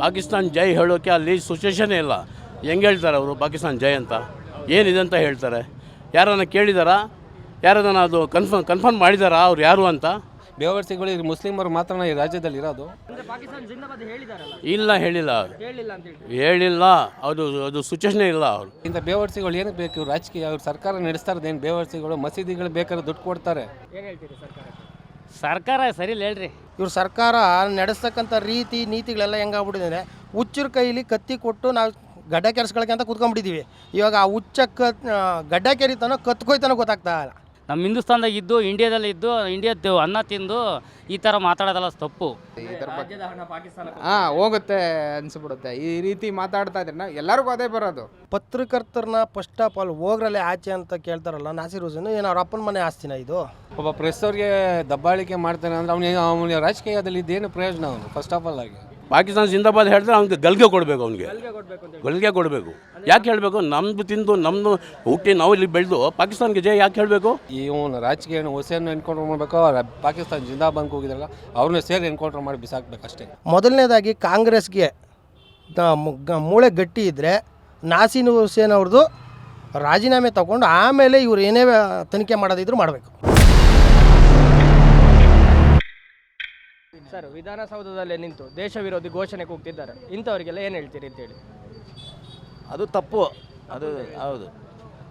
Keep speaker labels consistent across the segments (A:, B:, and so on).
A: ಪಾಕಿಸ್ತಾನ್ ಜೈ ಹೇಳೋಕ್ಕೆ ಅಲ್ಲಿ ಸುಚುವೇಶನೇ ಇಲ್ಲ. ಹೆಂಗೆ ಹೇಳ್ತಾರೆ ಅವರು ಪಾಕಿಸ್ತಾನ್ ಜೈ ಅಂತ? ಏನಿದೆ ಅಂತ ಹೇಳ್ತಾರೆ? ಯಾರನ್ನ ಕೇಳಿದಾರಾ? ಯಾರನ್ನ ಅದು ಕನ್ಫರ್ಮ್ ಕನ್ಫರ್ಮ್ ಮಾಡಿದಾರಾ ಅವ್ರು ಯಾರು ಅಂತ?
B: ಬೇವರ್ಸಿಗಳು ಈಗ ಮುಸ್ಲಿಮರು ಮಾತ್ರ ಈ ರಾಜ್ಯದಲ್ಲಿ ಇರೋದು.
C: ಅಂದ್ರೆ ಪಾಕಿಸ್ತಾನ ಜಿಂದಾಬಾದ್ ಹೇಳಿದಾರಲ್ಲ?
A: ಇಲ್ಲ ಹೇಳಿಲ್ಲ
C: ಹೇಳಿಲ್ಲ ಅಂತ ಹೇಳಿ
A: ಹೇಳಿಲ್ಲ. ಅದು ಅದು ಸಿಚುವೇಶನೇ ಇಲ್ಲ ಅವರು.
B: ಇಂಥ ಬೇವರ್ಸಿಗಳು ಏನಕ್ಕೆ ಬೇಕು? ರಾಜಕೀಯ ಅವ್ರು ಸರ್ಕಾರ ನಡೆಸ್ತಾ ಇರೋದೇನು ಬೇವರ್ಸಿಗಳು ಮಸೀದಿಗಳು ಬೇಕಾದ್ರೆ ದುಡ್ಡು ಕೊಡ್ತಾರೆ.
C: ಏನ್ ಹೇಳ್ತೀರಿ ಸರ್ಕಾರಕ್ಕೆ
D: ಸರ್ಕಾರ ಸರಿ ಇಲ್ಲ ಹೇಳ್ರಿ.
E: ಇವ್ರ ಸರ್ಕಾರ ನಡೆಸ್ತಕ್ಕಂಥ ರೀತಿ ನೀತಿಗಳೆಲ್ಲ ಹೆಂಗಾಗ್ಬಿಟ್ಟಿದೆ ಹುಚ್ಚರ ಕೈಲಿ ಕತ್ತಿ ಕೊಟ್ಟು ನಾವು ಗಡ್ಡ ಕೆರೆಸ್ಕೊಳಕ್ಕೆ ಅಂತ ಕೂತ್ಕೊಂಡ್ಬಿಟ್ಟಿದ್ದೀವಿ ಇವಾಗ ಆ ಹುಚ್ಚ ಕತ್ ಗಡ್ಡ ಕೆರಿತನೋ ಕತ್ಕೊಯ್ತಾನೋ ಗೊತ್ತಾಗ್ತಾ ಇಲ್ಲ.
D: ನಮ್ಮ ಹಿಂದೂಸ್ತಾನದಾಗ ಇದ್ದು ಇಂಡಿಯಾದಲ್ಲಿ ಇದ್ದು ಇಂಡಿಯಾದ ಅನ್ನ ತಿಂದು ಈ ಥರ ಮಾತಾಡೋದಲ್ಲ ತಪ್ಪು.
F: ಹಾಂ ಹೋಗುತ್ತೆ ಅನ್ಸ್ಬಿಡುತ್ತೆ. ಈ ರೀತಿ ಮಾತಾಡ್ತಾ ಇದ್ರೆ ನಾವು ಎಲ್ಲರಿಗೂ ಅದೇ ಬರೋದು.
E: ಪತ್ರಕರ್ತರನ್ನ ಫಸ್ಟ್ ಆಫ್ ಆಲ್ ಹೋಗ್ರಲ್ಲೇ ಆಚೆ ಅಂತ ಕೇಳ್ತಾರಲ್ಲ ನಾಸಿರ್ ಹುಸೇನ್ ಏನು ಅವ್ರ ಅಪ್ಪನ ಮನೆ ಆಸ್ತಿನ ಇದು?
B: ಒಬ್ಬ ಪ್ರೆಸ್ ಅವ್ರಿಗೆ ದಬ್ಬಾಳಿಕೆ ಮಾಡ್ತಾನೆ ಅಂದ್ರೆ ಅವನಿಗೆ ಅವನ ರಾಜಕೀಯದಲ್ಲಿ ಇದೇನು ಪ್ರಯೋಜನ ಅವನು ಫಸ್ಟ್ ಆಫ್ ಆಲ್ ಆಗಿ.
A: ಪಾಕಿಸ್ತಾನ ಜಿಂದಾಬಾದ್ ಹೇಳಿದ್ರೆ ಅವ್ನಿಗೆ ಗಲ್ಗೆ ಕೊಡಬೇಕು ಅವ್ನಿಗೆ.
C: ಕೊಡ್ಬೇಕು ಅಂತ
A: ಗಲ್ಗೆ ಕೊಡಬೇಕು. ಯಾಕೆ ಹೇಳಬೇಕು? ನಮ್ದು ತಿಂದು ನಮ್ಮದು ಹುಟ್ಟಿ ನಾವು ಇಲ್ಲಿ ಬೆಳೆದು ಪಾಕಿಸ್ತಾನ್ಗೆ ಜಯ ಯಾಕೆ ಹೇಳಬೇಕು?
B: ಇವನು ರಾಜಕೀಯ ಹೊಸೇನ ಎನ್ಕೌಂಟರ್ ಮಾಡಬೇಕು ಪಾಕಿಸ್ತಾನ ಜಿಂದಾಬಾದ್ಗೆ ಹೋಗಿದ್ರಲ್ಲ ಅವ್ರನ್ನ ಸೇರಿ ಎನ್ಕೌಂಟರ್ ಮಾಡಿ ಬಿಸಾಕ್ಬೇಕು ಅಷ್ಟೇ.
E: ಮೊದಲನೇದಾಗಿ ಕಾಂಗ್ರೆಸ್ಗೆ ಮೂಳೆ ಗಟ್ಟಿ ಇದ್ದರೆ ನಾಸಿನ್ ಹುಸೇನ್ ಅವ್ರದ್ದು ರಾಜೀನಾಮೆ ತಗೊಂಡು ಆಮೇಲೆ ಇವ್ರು ಏನೇ ತನಿಖೆ ಮಾಡೋದಿದ್ರು ಮಾಡಬೇಕು.
C: ಸರ್ ವಿಧಾನಸೌಧದಲ್ಲೇ ನಿಂತು ದೇಶ ವಿರೋಧಿ ಘೋಷಣೆ ಕೂಗ್ತಿದ್ದಾರೆ. ಇಂಥವರಿಗೆಲ್ಲ ಏನು ಹೇಳ್ತೀರಿ ಅಂತೇಳಿ
G: ಅದು ತಪ್ಪು. ಅದು ಹೌದು.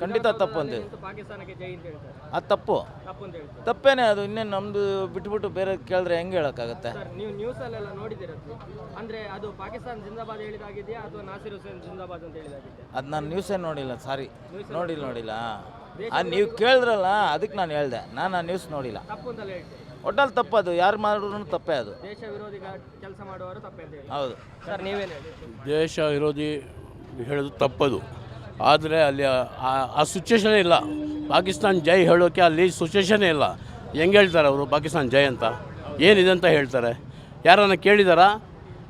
G: ಖಂಡಿತ ತಪ್ಪು ಅಂತ.
C: ಹೇಳಿ ಪಾಕಿಸ್ತಾನಕ್ಕೆ ಜೈ ಅಂತ ಹೇಳ್ತಾರೆ.
G: ಅದು ತಪ್ಪು.
C: ತಪ್ಪು ಅಂತ ಹೇಳ್ತಾರೆ.
G: ತಪ್ಪೇನೆ ಅದು. ಇನ್ನೇನು ನಮ್ಮದು ಬಿಟ್ಬಿಟ್ಟು ಬೇರೆ ಕೇಳಿದ್ರೆ ಹೆಂಗೆ ಹೇಳೋಕ್ಕಾಗತ್ತೆ?
C: ಸರ್ ನೀವು ನ್ಯೂಸಲ್ಲೆಲ್ಲ ನೋಡಿದಿರದು ಅಂದರೆ ಅದು ಪಾಕಿಸ್ತಾನ ಜಿಂದಾಬಾದ್ ಹೇಳಿದಾಗಿದೆಯಾ ಅಥವಾ ನಾಸಿರ್ ಹುಸೇನ್ ಜಿಂದಾಬಾದ್ ಅಂತ ಹೇಳಿದಾಗಿದೆ
G: ಅದು ನಾನು ನ್ಯೂಸೇ ನೋಡಿಲ್ಲ ಸಾರಿ. ನೋಡಿಲ್ಲ ನೋಡಿಲ್ಲ. ಅದು ನೀವು ಕೇಳಿದ್ರಲ್ಲ ಅದಕ್ಕೆ ನಾನು ಹೇಳ್ದೆ. ನಾನು ಆ ನ್ಯೂಸ್ ನೋಡಿಲ್ಲ.
C: ತಪ್ಪು ಅಂತ ಹೇಳ್ತೀರಿ.
G: ಒಟ್ಟಲ್ಲಿ ತಪ್ಪು ಅದು ಯಾರು ಮಾಡಿದ್ರು ತಪ್ಪೇ ಅದು.
C: ದೇಶ ವಿರೋಧಿ ಕೆಲಸ ಮಾಡುವವರು ತಪ್ಪೇ ಅಂತ ಹೇಳಿ.
G: ಹೌದು.
C: ಸರ್ ನೀವೇನು ಹೇಳಿ?
A: ದೇಶ ವಿರೋಧಿ ಹೇಳೋದು ತಪ್ಪದು. ಆದರೆ ಅಲ್ಲಿ ಆ- ಆ ಸಿಚುವೇಶನೇ ಇಲ್ಲ. ಪಾಕಿಸ್ತಾನ್ ಜೈ ಹೇಳೋಕೆ ಅಲ್ಲಿ ಸಿಚುವೇಶನೇ ಇಲ್ಲ. ಹೆಂಗೆ ಹೇಳ್ತಾರೆ ಅವರು ಪಾಕಿಸ್ತಾನ್ ಜೈ ಅಂತ? ಏನಿದೆ ಅಂತ ಹೇಳ್ತಾರೆ? ಯಾರನ್ನ ಕೇಳಿದಾರಾ?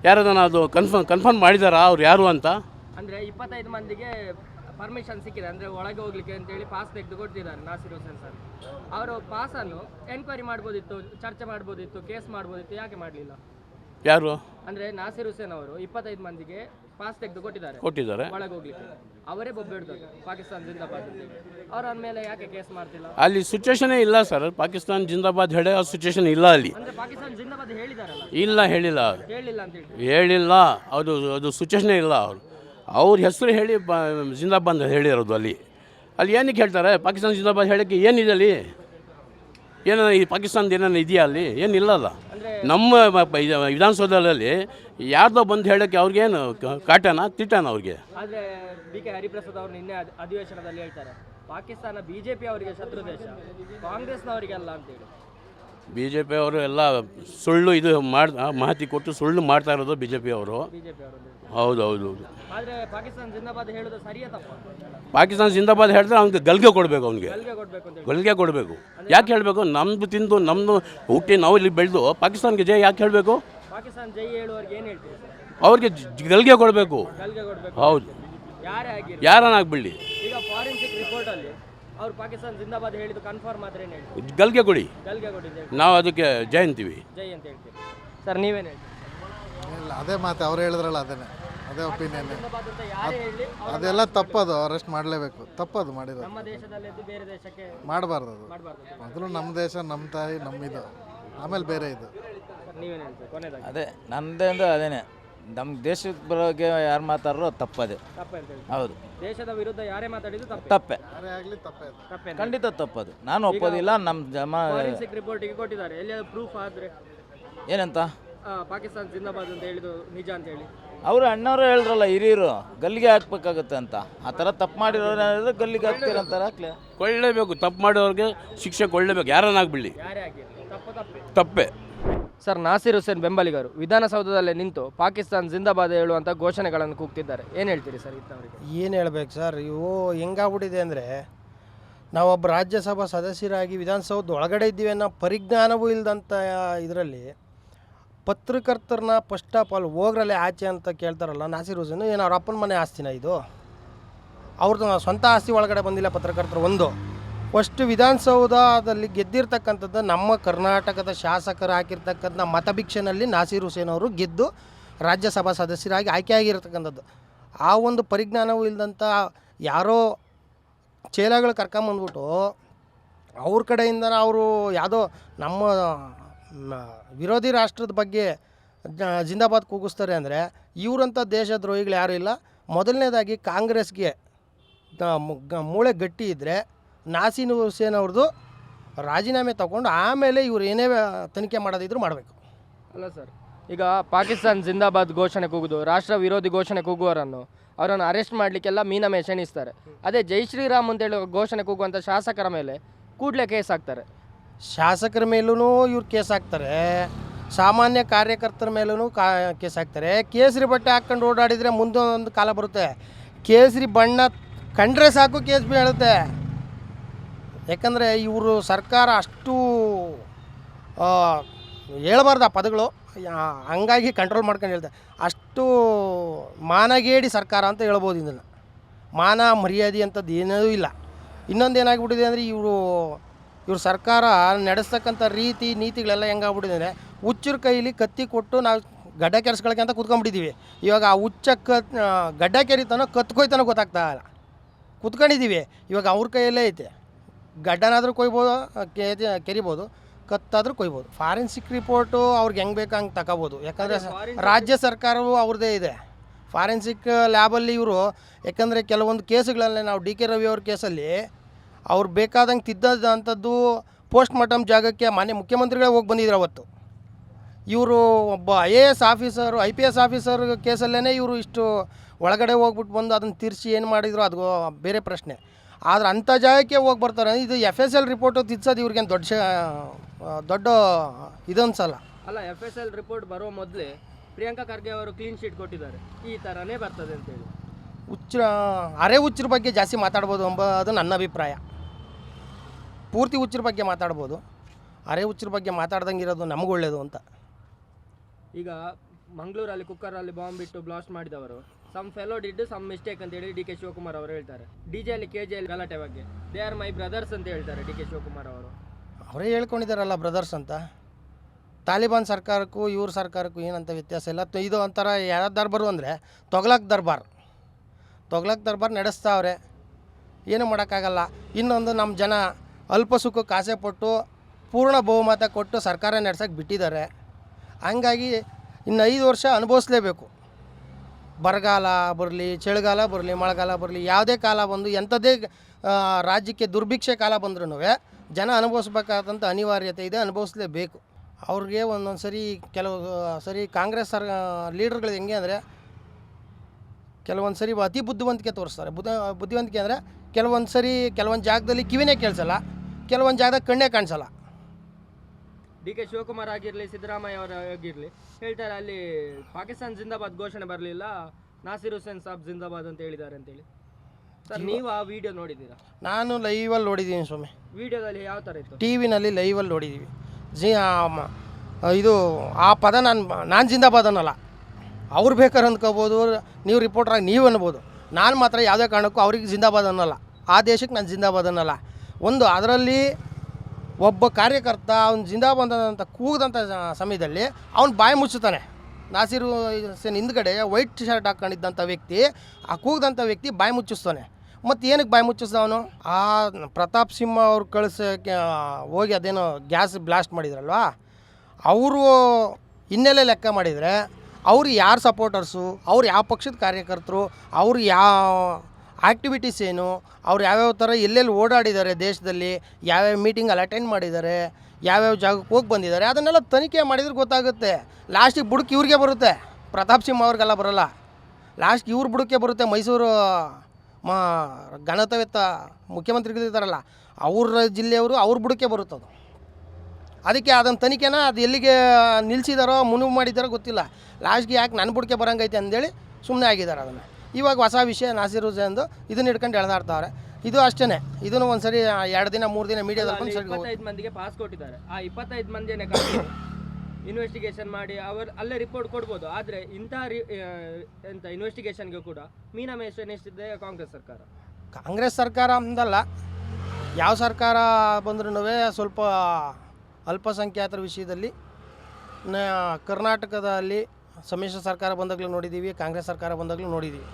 A: ಯಾರನ್ನ ಅದು ಕನ್ಫರ್ಮ್ ಕನ್ಫರ್ಮ್ ಮಾಡಿದಾರಾ? ಅವ್ರು ಯಾರು ಅಂತ?
C: ಅಂದ್ರೆ ಇಪ್ಪತ್ತೈದು ಮಂದಿಗೆ ಪರ್ಮಿಷನ್ ಸಿಕ್ಕಿದೆ ಅಂದರೆ ಒಳಗೆ ಹೋಗ್ಲಿಕ್ಕೆ ಅಂತೇಳಿ ಪಾಸ್ ತೆಗೆದು ಕೊಡ್ತಿದ್ದಾರೆ ನಾಸಿರ್ ಹುಸೇನ್ ಸರ್. ಅವರು ಪಾಸನ್ನು ಎನ್ಕ್ವೈರಿ ಮಾಡ್ಬೋದಿತ್ತು ಚರ್ಚೆ ಮಾಡ್ಬೋದಿತ್ತು ಕೇಸ್ ಮಾಡ್ಬೋದಿತ್ತು ಯಾಕೆ ಮಾಡಲಿಲ್ಲ?
A: ಯಾರು?
C: ಅಂದರೆ ನಾಸಿರ್ ಹುಸೇನ್ ಅವರು ಇಪ್ಪತ್ತೈದು ಮಂದಿಗೆ ಪಾಸ್ ತೆಗೆದು ಕೊಟ್ಟಿದ್ದಾರೆ.
A: ಕೊಟ್ಟಿದ್ದಾರೆ
C: ಒಳಗೆ ಹೋಗ್ಲಿಕ್ಕೆ. ಅವರೇ ಬೊಬ್ಬಿಡ್ತಾರೆ ಪಾಕಿಸ್ತಾನ ಜಿಂದಾಬಾದ್ ಅವ್ರ ಅಂದಮೇಲೆ ಯಾಕೆ ಕೇಸ್ ಮಾಡ್ತಿಲ್ಲ?
A: ಅಲ್ಲಿ ಸಿಚುವೇಶನೇ ಇಲ್ಲ ಸರ್ ಪಾಕಿಸ್ತಾನ ಜಿಂದಾಬಾದ್ ಹೇಳಿ ಆ ಸಿಚುವೇಶನ್ ಇಲ್ಲ ಅಲ್ಲಿ.
C: ಅಂದ್ರೆ ಪಾಕಿಸ್ತಾನ ಜಿಂದಾಬಾದ್ ಹೇಳಿದಾರಲ್ಲ?
A: ಇಲ್ಲ ಹೇಳಿಲ್ಲ
C: ಹೇಳಿಲ್ಲ ಅಂತ ಹೇಳಿ
A: ಹೇಳಿಲ್ಲ ಅದು ಅದು ಸಿಚುವೇಶನೇ ಇಲ್ಲ ಅವರು. ಅವ್ರ ಹೆಸರು ಹೇಳಿ ಬ ಜಿಂದಾಬಾದ್ ಹೇಳಿರೋದು ಅಲ್ಲಿ. ಅಲ್ಲಿ ಏನಕ್ಕೆ ಹೇಳ್ತಾರೆ? ಪಾಕಿಸ್ತಾನ ಜಿಂದಾಬಾದ್ ಹೇಳೋಕ್ಕೆ ಏನಿದೆ ಅಲ್ಲಿ? ಏನೋ ಈ ಪಾಕಿಸ್ತಾನದ ಏನೇನು ಇದೆಯಾ ಅಲ್ಲಿ? ಏನಿಲ್ಲಲ್ಲ ನಮ್ಮ ಮ- ಪ- ಇದು ವಿಧಾನಸೌಧದಲ್ಲಿ ಯಾರ್ದೋ ಬಂದು ಹೇಳೋಕ್ಕೆ ಅವ್ರಿಗೇನು ಕಾಟನ ತಿಟ್ಟನ ಅವ್ರಿಗೆ?
C: ಆದ್ರೆ ಬಿ ಕೆ ಹರಿಪ್ರಸಾದ್ ಅವರು ನಿನ್ನೆ ಅಧಿವೇಶನದಲ್ಲಿ ಹೇಳ್ತಾರೆ ಪಾಕಿಸ್ತಾನ ಬಿಜೆಪಿ ಅವರಿಗೆ ಶತ್ರು ದೇಶ ಕಾಂಗ್ರೆಸ್ನವರಿಗೆಲ್ಲ ಅಂತೇಳಿ.
A: ಬಿ ಜೆ ಪಿ ಅವರು ಎಲ್ಲ ಸುಳ್ಳು ಇದು ಮಾಡ್ ಮಾಹಿತಿ ಕೊಟ್ಟು ಸುಳ್ಳು ಮಾಡ್ತಾ ಇರೋದು ಬಿ ಜೆ ಪಿ ಅವರು ಹೌದು ಹೌದು. ಹೌದು
C: ಪಾಕಿಸ್ತಾನ ಜಿಂದಾಬಾದ್
A: ಹೇಳಿದ್ರೆ ಅವ್ನಿಗೆ ಗಲ್ಗೆ ಕೊಡಬೇಕು ಅವ್ನಿಗೆ. ಗಲ್ಗೆ ಕೊಡಬೇಕು ಯಾಕೆ ಹೇಳಬೇಕು? ನಮ್ದು ತಿಂದು ನಮ್ಮದು ಹುಟ್ಟಿ ನಾವು ಇಲ್ಲಿ ಬೆಳೆದು ಪಾಕಿಸ್ತಾನ್ಗೆ ಜೈ ಯಾಕೆ ಹೇಳಬೇಕು? ಅವ್ರಿಗೆ ಗಲ್ಗೆ ಕೊಡಬೇಕು. ಹೌದು. ಯಾರನ್ನಾಗ್ಬಿಡಲಿ?
C: ಅವ್ರು ಪಾಕಿಸ್ತಾನ ಜಿಂದಾಬಾದ್ ಹೇಳಿದ್ದು ಕನ್ಫರ್ಮ್ ಆದ್ರೆ
A: ಗಲ್ಗೆ ಕೊಡಿ
C: ಗಲ್ಗೆ
A: ನಾವು ಅದಕ್ಕೆ ಜೈ ಅಂತೀವಿ.
C: ಜೈ ಅಂತ ಹೇಳ್ತೀವಿ ಸರ್ ನೀವೇನು ಹೇಳ್ತೀವಿ
H: ಇಲ್ಲ ಅದೇ ಮಾತು ಅವ್ರು ಹೇಳಿದ್ರಲ್ಲ ಅದೇನೆ. ಅದೇ ಒಪಿನಿಯನ್
C: ಜಿಂದಾಬಾದ್ ಅಂತ ಯಾರೇ ಹೇಳಿ
H: ಅದೆಲ್ಲ ತಪ್ಪದು ಅರೆಸ್ಟ್ ಮಾಡಲೇಬೇಕು. ತಪ್ಪದು ಮಾಡಿರೋದು.
C: ನಮ್ಮ ದೇಶದಲ್ಲಿದ್ದು ಬೇರೆ ದೇಶಕ್ಕೆ
H: ಮಾಡಬಾರ್ದು ಅದು.
C: ಮಾಡಬಾರ್ದು.
H: ಮೊದಲು ನಮ್ಮ ದೇಶ ನಮ್ಮ ತಾಯಿ ನಮ್ಮಿದು ಆಮೇಲೆ ಬೇರೆ ಇದು.
C: ಸರ್ ನೀವೇನು ಕೊನೆಯದಾಗಿ.
G: ಅದೇ ನನ್ನದೇ ಅಂದ್ರೆ ಅದೇನೆ. ನಮ್ಮ ದೇಶದ ಬಗ್ಗೆ ಯಾರು ಮಾತಾಡೋ ಅದು ತಪ್ಪದೆ
C: ತಪ್ಪು ಅಂತ ಹೇಳಿ
G: ಹೌದು.
C: ದೇಶದ ವಿರುದ್ಧ ಯಾರೇ ಮಾತಾಡಿದ್ರು ತಪ್ಪೆ.
G: ತಪ್ಪೆ.
H: ಯಾರೇ ಆಗಲಿ ತಪ್ಪೇ ಅದು.
C: ತಪ್ಪೆ
G: ಖಂಡಿತ ತಪ್ಪದು ನಾನು ಒಪ್ಪೋದಿಲ್ಲ ನಮ್ಮ ಜಮ
C: ಫಾರೆನ್ಸಿಕ್ ರಿಪೋರ್ಟಿಗೆ ಕೊಟ್ಟಿದ್ದಾರೆ. ಎಲ್ಲಿಯಾದ್ರು ಪ್ರೂಫ್ ಆದ್ರೆ.
G: ಏನಂತ?
C: ಆ, ಪಾಕಿಸ್ತಾನ ಜಿಂದಾಬಾದ್ ಅಂತ ಹೇಳಿದ್ದು ನಿಜ ಅಂತ ಹೇಳಿ.
G: ಅವರು ಅಣ್ಣವರು ಹೇಳಿದ್ರಲ್ಲ ಹಿರಿಯರು ಗಲ್ಲಿಗೆ ಹಾಕ್ಬೇಕಾಗುತ್ತೆ ಅಂತ. ಆ ಥರ ತಪ್ಪು ಮಾಡಿರೋರು ಏನಾದ್ರು ಗಲ್ಲಿಗೆ ಹಾಕ್ತೀರಂತಾರೆ ಹಾಕ್ಲಿ.
A: ಕೊಳ್ಳೇಬೇಕು ತಪ್ಪು ಮಾಡೋರಿಗೆ ಶಿಕ್ಷೆ ಕೊಳ್ಳೇಬೇಕು ಯಾರನ್ನಾಗ್ಬಿಡಲಿ?
C: ಯಾರೇ ಆಗಿರಲಿ. ತಪ್ಪು ತಪ್ಪು.
A: ತಪ್ಪೆ.
C: ಸರ್ ನಾಸಿರ್ ಹುಸೇನ್ ಬೆಂಬಲಿಗರು. ವಿಧಾನಸೌಧದಲ್ಲೇ ನಿಂತು ಪಾಕಿಸ್ತಾನ ಜಿಂದಾಬಾದ್ ಹೇಳುವಂಥ ಘೋಷಣೆಗಳನ್ನು ಕೂಗ್ತಿದ್ದಾರೆ. ಏನು ಹೇಳ್ತೀರಿ ಸರ್ ಇತ್ತವರಿಗೆ
E: ಏನು ಹೇಳ್ಬೇಕು ಸರ್? ಇವು ಹೆಂಗಾಗ್ಬಿಟ್ಟಿದೆ ಅಂದರೆ ನಾವೊಬ್ಬ ರಾಜ್ಯಸಭಾ ಸದಸ್ಯರಾಗಿ ವಿಧಾನಸೌಧ ಒಳಗಡೆ ಇದ್ದೀವಿ ಅನ್ನೋ ಪರಿಜ್ಞಾನವೂ ಇಲ್ಲದಂಥ ಇದರಲ್ಲಿ ಪತ್ರಕರ್ತರನ್ನ ಫಸ್ಟ್ ಆಫ್ ಆಲ್ ಹೋಗ್ರಲ್ಲೇ ಆಚೆ ಅಂತ ಕೇಳ್ತಾರಲ್ಲ ನಾಸಿರ್ ಹುಸೇನು? ಏನು ಅವ್ರ ಅಪ್ಪನ ಮನೆ ಆಸ್ತಿನ ಇದು? ಅವ್ರದ್ದು ಸ್ವಂತ ಆಸ್ತಿ ಒಳಗಡೆ ಬಂದಿಲ್ಲ ಪತ್ರಕರ್ತರು ಒಂದು. ಫಸ್ಟ್ ವಿಧಾನಸೌಧದಲ್ಲಿ ಗೆದ್ದಿರ್ತಕ್ಕಂಥದ್ದು ನಮ್ಮ ಕರ್ನಾಟಕದ ಶಾಸಕರು ಹಾಕಿರ್ತಕ್ಕಂಥ ಮತಭಿಕ್ಷೆನಲ್ಲಿ ನಾಸೀರ್ ಹುಸೇನ್ ಅವರು ಗೆದ್ದು ರಾಜ್ಯಸಭಾ ಸದಸ್ಯರಾಗಿ ಆಯ್ಕೆಯಾಗಿರ್ತಕ್ಕಂಥದ್ದು. ಆ ಒಂದು ಪರಿಜ್ಞಾನವೂ ಇಲ್ಲದಂಥ ಯಾರೋ ಚೇಲಗಳು ಕರ್ಕೊಂಬಂದ್ಬಿಟ್ಟು ಅವ್ರ ಕಡೆಯಿಂದ ಅವರು ಯಾವುದೋ ನಮ್ಮ ವಿರೋಧಿ ರಾಷ್ಟ್ರದ ಬಗ್ಗೆ ಜಿಂದಾಬಾದ್ ಕೂಗಿಸ್ತಾರೆ ಅಂದರೆ ಇವರಂಥ ದೇಶದ್ರೋಹಿಗಳು ಯಾರೂ ಇಲ್ಲ. ಮೊದಲನೇದಾಗಿ ಕಾಂಗ್ರೆಸ್ಗೆ ಮೂಳೆ ಗಟ್ಟಿ ಇದ್ದರೆ ನಾಸಿನ್ ಹುಸೇನ್ ಅವ್ರದ್ದು ರಾಜೀನಾಮೆ ತಗೊಂಡು ಆಮೇಲೆ ಇವ್ರು ಏನೇ ತನಿಖೆ ಮಾಡೋದಿದ್ರು ಮಾಡಬೇಕು.
C: ಅಲ್ಲ ಸರ್ ಈಗ ಪಾಕಿಸ್ತಾನ್ ಜಿಂದಾಬಾದ್ ಘೋಷಣೆ ಕೂಗುದು ರಾಷ್ಟ್ರ ವಿರೋಧಿ ಘೋಷಣೆ ಕೂಗುವವರನ್ನು ಅವರನ್ನು ಅರೆಸ್ಟ್ ಮಾಡಲಿಕ್ಕೆಲ್ಲ ಮೀನಮೆ ಶಣಿಸ್ತಾರೆ ಅದೇ ಜೈ ಶ್ರೀರಾಮ್ ಅಂತೇಳಿ ಘೋಷಣೆ ಕೂಗುವಂಥ ಶಾಸಕರ ಮೇಲೆ ಕೂಡಲೇ ಕೇಸ್ ಹಾಕ್ತಾರೆ.
E: ಶಾಸಕರ ಮೇಲೂ ಇವ್ರು ಕೇಸ್ ಹಾಕ್ತಾರೆ ಸಾಮಾನ್ಯ ಕಾರ್ಯಕರ್ತರ ಮೇಲೂ ಕಾ ಕೇಸ್ ಹಾಕ್ತಾರೆ. ಕೇಸರಿ ಬಟ್ಟೆ ಹಾಕ್ಕೊಂಡು ಓಡಾಡಿದರೆ ಮುಂದೊಂದು ಕಾಲ ಬರುತ್ತೆ. ಕೇಸರಿ ಬಣ್ಣ ಕಂಡ್ರೆ ಸಾಕು ಕೇಸ್ ಬೀಳುತ್ತೆ. ಯಾಕಂದರೆ ಇವರು ಸರ್ಕಾರ ಅಷ್ಟು ಹೇಳ್ಬಾರ್ದು ಆ ಪದಗಳು. ಹಂಗಾಗಿ ಕಂಟ್ರೋಲ್ ಮಾಡ್ಕೊಂಡು ಹೇಳ್ದೆ. ಅಷ್ಟು ಮಾನಗೇಡಿ ಸರ್ಕಾರ ಅಂತ ಹೇಳ್ಬೋದು ಇದನ್ನು ಮಾನ ಮರ್ಯಾದೆ ಅಂಥದ್ದು ಏನೂ ಇಲ್ಲ. ಇನ್ನೊಂದು ಏನಾಗ್ಬಿಟ್ಟಿದೆ ಅಂದರೆ ಇವರು, ಇವ್ರ ಸರ್ಕಾರ ನಡೆಸ್ತಕ್ಕಂಥ ರೀತಿ, ನೀತಿಗಳೆಲ್ಲ ಹೆಂಗಾಗ್ಬಿಟ್ಟಿದೆ ಅಂದರೆ ಹುಚ್ಚರ ಕೈಲಿ ಕತ್ತಿ ಕೊಟ್ಟು ನಾವು ಗಡ್ಡ ಕೆರೆಸ್ಕೊಳಕ್ಕೆ ಅಂತ ಕೂತ್ಕೊಂಡ್ಬಿಟ್ಟಿದ್ದೀವಿ ಇವಾಗ ಆ ಹುಚ್ಚ ಕತ್ ಗಡ್ಡ ಕೆರಿತಾನೋ ಕತ್ಕೊಯ್ತಾನೋ ಗೊತ್ತಾಗ್ತಾ ಇಲ್ಲ. ಕುತ್ಕೊಂಡಿದ್ದೀವಿ ಇವಾಗ ಅವ್ರ ಕೈಯಲ್ಲೇ ಐತೆ. ಗಡ್ಡನಾದರೂ ಕೊಯ್ಬೋದು ಕೆ ಕೆರಿಬೋದು ಕತ್ತಾದರೂ ಕೊಯ್ಬೋದು. ಫಾರೆನ್ಸಿಕ್ ರಿಪೋರ್ಟು ಅವ್ರಿಗೆ ಹೆಂಗೆ ಬೇಕು ಹಂಗೆ ತಗೋಬೋದು ಯಾಕಂದರೆ ರಾಜ್ಯ ಸರ್ಕಾರವು ಅವ್ರದ್ದೇ ಇದೆ. ಫಾರೆನ್ಸಿಕ್ ಲ್ಯಾಬಲ್ಲಿ ಇವರು ಯಾಕಂದರೆ ಕೆಲವೊಂದು ಕೇಸುಗಳಲ್ಲಿ ನಾವು ಡಿ ಕೆ ರವಿ ಅವ್ರ ಕೇಸಲ್ಲಿ ಅವ್ರು ಬೇಕಾದಂಗೆ ತಿದ್ದಂಥದ್ದು ಪೋಸ್ಟ್ ಮಾರ್ಟಮ್ ಜಾಗಕ್ಕೆ ಮಾನ್ಯ ಮುಖ್ಯಮಂತ್ರಿಗಳೇ ಹೋಗಿ ಬಂದಿದ್ರು ಅವತ್ತು. ಇವರು ಒಬ್ಬ I A S officer I P S officer ಕೇಸಲ್ಲೇ ಇವರು ಇಷ್ಟು ಒಳಗಡೆ ಹೋಗ್ಬಿಟ್ಟು ಬಂದು ಅದನ್ನು ತಿರ್ಸಿ ಏನು ಮಾಡಿದ್ರು ಅದು ಬೇರೆ ಪ್ರಶ್ನೆ. ಆದ್ರೆ ಅಂಥ ಜಾಗಕ್ಕೆ ಹೋಗಿ ಬರ್ತಾರೆ. ಇದು ಎಫ್ ಎಸ್ ಎಲ್ ರಿಪೋರ್ಟ್ ತಿದ್ಸೋದು ಇವ್ರಿಗೇನು ದೊಡ್ಡ ದೊಡ್ಡ ಇದೊಂದ್ಸಲ.
C: ಅಲ್ಲ ಎಫ್ ಎಸ್ ಎಲ್ ರಿಪೋರ್ಟ್ ಬರೋ ಮೊದಲೇ ಪ್ರಿಯಾಂಕಾ ಖರ್ಗೆ ಅವರು ಕ್ಲೀನ್ ಶೀಟ್ ಕೊಟ್ಟಿದ್ದಾರೆ. ಈ ಥರನೇ ಬರ್ತದೆ ಅಂತೇಳಿ.
E: ಹುಚ್ಚ ಅರೆ ಹುಚ್ಚರ ಬಗ್ಗೆ ಜಾಸ್ತಿ ಮಾತಾಡ್ಬೋದು ಎಂಬುದು ನನ್ನ ಅಭಿಪ್ರಾಯ. ಪೂರ್ತಿ ಹುಚ್ಚರ ಬಗ್ಗೆ ಮಾತಾಡ್ಬೋದು. ಅರೆ ಹುಚ್ಚರ ಬಗ್ಗೆ ಮಾತಾಡ್ದಂಗೆ ಇರೋದು ನಮಗೂ ಒಳ್ಳೇದು ಅಂತ.
C: ಈಗ ಮಂಗಳೂರಲ್ಲಿ ಕುಕ್ಕರಲ್ಲಿ ಬಾಂಬ್ ಇಟ್ಟು ಬ್ಲಾಸ್ಟ್ ಮಾಡಿದವರು. Some fellow did some mistake ಅಂತ ಹೇಳಿ ಡಿ ಕೆ ಶಿವಕುಮಾರ್ ಅವರು ಹೇಳ್ತಾರೆ. ಡಿ ಜೆ ಅಲ್ಲಿ, ಕೆ ಜೆ ಅಲ್ಲಿ ಗಲಾಟೆ ಬಗ್ಗೆ. ದೇ ಆರ್ ಮೈ ಬ್ರದರ್ಸ್ ಅಂತ ಹೇಳ್ತಾರೆ ಡಿ ಕೆ ಶಿವಕುಮಾರ್ ಅವರು.
E: ಅವರೇ ಹೇಳ್ಕೊಂಡಿದ್ದಾರಲ್ಲ ಬ್ರದರ್ಸ್ ಅಂತ. ತಾಲಿಬಾನ್ ಸರ್ಕಾರಕ್ಕೂ, ಇವ್ರ ಸರ್ಕಾರಕ್ಕೂ ಏನಂತ ವ್ಯತ್ಯಾಸ ಇಲ್ಲ. ಇದು ಒಂಥರ ಯಾವ ದರ್ಬಾರು ಅಂದರೆ ತೊಗಲಕ್ ದರ್ಬಾರ್. ತೊಗಲಕ್ ದರ್ಬಾರ್ ನಡೆಸ್ತಾವ್ರೆ. ಏನು ಮಾಡೋಕ್ಕಾಗಲ್ಲ. ಇನ್ನೊಂದು ನಮ್ಮ ಜನ ಅಲ್ಪ ಸುಖಕ್ಕೆ ಆಸೆ ಪಟ್ಟು ಪೂರ್ಣ ಬಹುಮತ ಕೊಟ್ಟು ಸರ್ಕಾರ ನಡೆಸೋಕೆ ಬಿಟ್ಟಿದ್ದಾರೆ. ಹಂಗಾಗಿ ಇನ್ನು ಐದು ವರ್ಷ ಅನುಭವಿಸ್ಲೇಬೇಕು. ಬರಗಾಲ ಬರಲಿ, ಚಳಿಗಾಲ ಬರಲಿ, ಮಳೆಗಾಲ ಬರಲಿ, ಯಾವುದೇ ಕಾಲ ಬಂದು ಎಂಥದ್ದೇ ರಾಜ್ಯಕ್ಕೆ ದುರ್ಭಿಕ್ಷೆ ಕಾಲ ಬಂದ್ರೂ ಜನ ಅನುಭವಿಸ್ಬೇಕಾದಂಥ ಅನಿವಾರ್ಯತೆ ಇದೆ, ಅನುಭವಿಸ್ಲೇಬೇಕು. ಅವ್ರಿಗೆ ಒಂದೊಂದು ಸರಿ ಕೆಲವು ಸರಿ ಕಾಂಗ್ರೆಸ್ ಸರ್ ಲೀಡರ್ಗಳು ಹೆಂಗೆ ಅಂದರೆ ಕೆಲವೊಂದು ಸರಿ ಅತಿ ಬುದ್ಧಿವಂತಿಕೆ ತೋರಿಸ್ತಾರೆ. ಬುದ್ಧ ಬುದ್ಧಿವಂತಿಕೆ ಅಂದರೆ ಕೆಲವೊಂದು ಸರಿ, ಕೆಲವೊಂದು ಜಾಗದಲ್ಲಿ ಕಿವಿನೇ ಕೇಳಿಸಲ್ಲ, ಕೆಲವೊಂದು ಜಾಗದಾಗ ಕಣ್ಣೇ ಕಾಣಿಸಲ್ಲ.
C: ಡಿ ಕೆ ಶಿವಕುಮಾರ್ ಆಗಿರಲಿ ಸಿದ್ದರಾಮಯ್ಯ ಅವರ ಆಗಿರಲಿ ಹೇಳ್ತಾರೆ ಅಲ್ಲಿ ಪಾಕಿಸ್ತಾನ್ ಜಿಂದಾಬಾದ್ ಘೋಷಣೆ ಬರಲಿಲ್ಲ ನಾಸಿರ್ ಹುಸೇನ್ ಸಾಬ್ ಜಿಂದಾಬಾದ್ ಅಂತ ಹೇಳಿದ್ದಾರೆ ಅಂತೇಳಿ. ಸರ್ ನೀವು ಆ ವಿಡಿಯೋ ನೋಡಿದ್ದೀರಾ?
E: ನಾನು ಲೈವಲ್ಲಿ ನೋಡಿದ್ದೀನಿ ಸ್ವಾಮಿ.
C: ವಿಡಿಯೋದಲ್ಲಿ ಯಾವ ಥರ ಇತ್ತು?
E: ಟಿ ವಿನಲ್ಲಿ ಅಲ್ಲಿ ನೋಡಿದ್ದೀವಿ. ಜಿ ಇದು ಆ ಪದ ನಾನು ನಾನು ಜಿಂದಾಬಾದ್ ಅನ್ನಲ್ಲ. ಅವ್ರು ಬೇಕಾರೆ ಅಂದ್ಕೋಬೋದು ನೀವು ರಿಪೋರ್ಟ್ರಾಗಿ ನೀವು ಅನ್ಬೋದು. ನಾನು ಮಾತ್ರ ಯಾವುದೇ ಕಾರಣಕ್ಕೂ ಅವ್ರಿಗೆ ಜಿಂದಾಬಾದ್ ಅನ್ನಲ್ಲ. ಆ ದೇಶಕ್ಕೆ ನಾನು ಜಿಂದಾಬಾದ್ ಅನ್ನಲ್ಲ. ಒಂದು ಅದರಲ್ಲಿ ಒಬ್ಬ ಕಾರ್ಯಕರ್ತ ಅವ್ನು ಜಿಂದಾ ಬಂದಂಥ ಕೂಗದಂಥ ಸಮಯದಲ್ಲಿ ಅವ್ನು ಬಾಯಿ ಮುಚ್ಚುತ್ತಾನೆ. ನಾಸಿರು ಸೇನ್ ಹಿಂದ್ಗಡೆ ವೈಟ್ ಶರ್ಟ್ ಹಾಕ್ಕೊಂಡಿದ್ದಂಥ ವ್ಯಕ್ತಿ, ಆ ಕೂಗದಂಥ ವ್ಯಕ್ತಿ ಬಾಯಿ ಮುಚ್ಚಿಸ್ತಾನೆ. ಮತ್ತು ಏನಕ್ಕೆ ಬಾಯಿ ಮುಚ್ಚಿಸ್ದ ಅವನು? ಆ ಪ್ರತಾಪ್ ಸಿಂಹ ಅವ್ರು ಕಳಿಸೋಕ್ಕೆ ಹೋಗಿ ಅದೇನೋ ಗ್ಯಾಸ್ ಬ್ಲಾಸ್ಟ್ ಮಾಡಿದ್ರಲ್ವಾ? ಅವರು ಹಿನ್ನೆಲೆ ಲೆಕ್ಕ ಮಾಡಿದರೆ ಅವ್ರು ಯಾರು ಸಪೋರ್ಟರ್ಸು ಅವ್ರು ಯಾವ ಪಕ್ಷದ ಕಾರ್ಯಕರ್ತರು, ಅವ್ರು ಯಾವ ಆ್ಯಕ್ಟಿವಿಟೀಸ್ ಏನು? ಅವ್ರು ಯಾವ್ಯಾವ ಥರ ಎಲ್ಲೆಲ್ಲಿ ಓಡಾಡಿದ್ದಾರೆ ದೇಶದಲ್ಲಿ? ಯಾವ್ಯಾವ ಮೀಟಿಂಗಲ್ಲಿ ಅಟೆಂಡ್ ಮಾಡಿದ್ದಾರೆ? ಯಾವ್ಯಾವ ಜಾಗಕ್ಕೆ ಹೋಗಿ ಬಂದಿದ್ದಾರೆ? ಅದನ್ನೆಲ್ಲ ತನಿಖೆ ಮಾಡಿದ್ರೆ ಗೊತ್ತಾಗುತ್ತೆ. ಲಾಸ್ಟಿಗೆ ಬುಡಕ್ಕೆ ಇವ್ರಿಗೆ ಬರುತ್ತೆ. ಪ್ರತಾಪ್ ಸಿಂಹ ಅವ್ರಿಗೆಲ್ಲ ಬರೋಲ್ಲ. ಲಾಸ್ಟ್ ಇವ್ರ ಬುಡಕ್ಕೆ ಬರುತ್ತೆ. ಮೈಸೂರು, ಮಾ ಗಣತವೆತ್ತ ಮುಖ್ಯಮಂತ್ರಿಗಳಿದ್ದಾರಲ್ಲ ಅವ್ರ ಜಿಲ್ಲೆಯವರು ಅವ್ರ ಬುಡಕ್ಕೆ ಬರುತ್ತದು ಅದಕ್ಕೆ ಅದನ್ನು ತನಿಖೆನ ಅದು ಎಲ್ಲಿಗೆ ನಿಲ್ಲಿಸಿದಾರೋ ಮುನುವು ಮಾಡಿದಾರೋ ಗೊತ್ತಿಲ್ಲ. ಲಾಸ್ಟ್ಗೆ ಯಾಕೆ ನನ್ನ ಬುಡಕ್ಕೆ ಬರಂಗೈತೆ ಅಂದೇಳಿ ಸುಮ್ಮನೆ ಆಗಿದ್ದಾರೆ ಅದನ್ನು. ಇವಾಗ ಹೊಸ ವಿಷಯ ನಾಸಿರ್ ಎಂದು ಇದನ್ನ ಹಿಡ್ಕೊಂಡು ಎಳೆದಾಡ್ತಾವ್ರೆ. ಇದು ಅಷ್ಟೇ ಇದನ್ನು ಒಂದ್ಸರಿ ಎರಡು ದಿನ ಮೂರು ದಿನ ಮೀಡಿಯಾದಲ್ಲಿ ಸರಿ
C: ಇಪ್ಪತ್ತೈದು ಮಂದಿಗೆ ಪಾಸ್ ಕೊಟ್ಟಿದ್ದಾರೆ. ಆ ಇಪ್ಪತ್ತೈದು ಮಂದಿ ಇನ್ವೆಸ್ಟಿಗೇಷನ್ ಮಾಡಿ ಅವರು ಅಲ್ಲೇ ರಿಪೋರ್ಟ್ ಕೊಡ್ಬೋದು. ಆದರೆ ಇಂಥ ರಿ- ಎಂಥ ಎಂತ ಇನ್ವೆಸ್ಟಿಗೇಷನ್ಗೆ ಕೂಡ ಮೀನಮೇಷ ಎಣಿಸ್ತಿದೆ ಕಾಂಗ್ರೆಸ್ ಸರ್ಕಾರ.
E: ಕಾಂಗ್ರೆಸ್ ಸರ್ಕಾರ ಅಂದಲ್ಲ ಯಾವ ಸರ್ಕಾರ ಬಂದ್ರೂ ಸ್ವಲ್ಪ ಅಲ್ಪಸಂಖ್ಯಾತರ ವಿಷಯದಲ್ಲಿ ಕರ್ನಾಟಕದಲ್ಲಿ ಸಮ್ಮಿಶ್ರ ಸರ್ಕಾರ ಬಂದಾಗಲೂ ನೋಡಿದ್ದೀವಿ, ಕಾಂಗ್ರೆಸ್ ಸರ್ಕಾರ ಬಂದಾಗಲೂ ನೋಡಿದ್ದೀವಿ.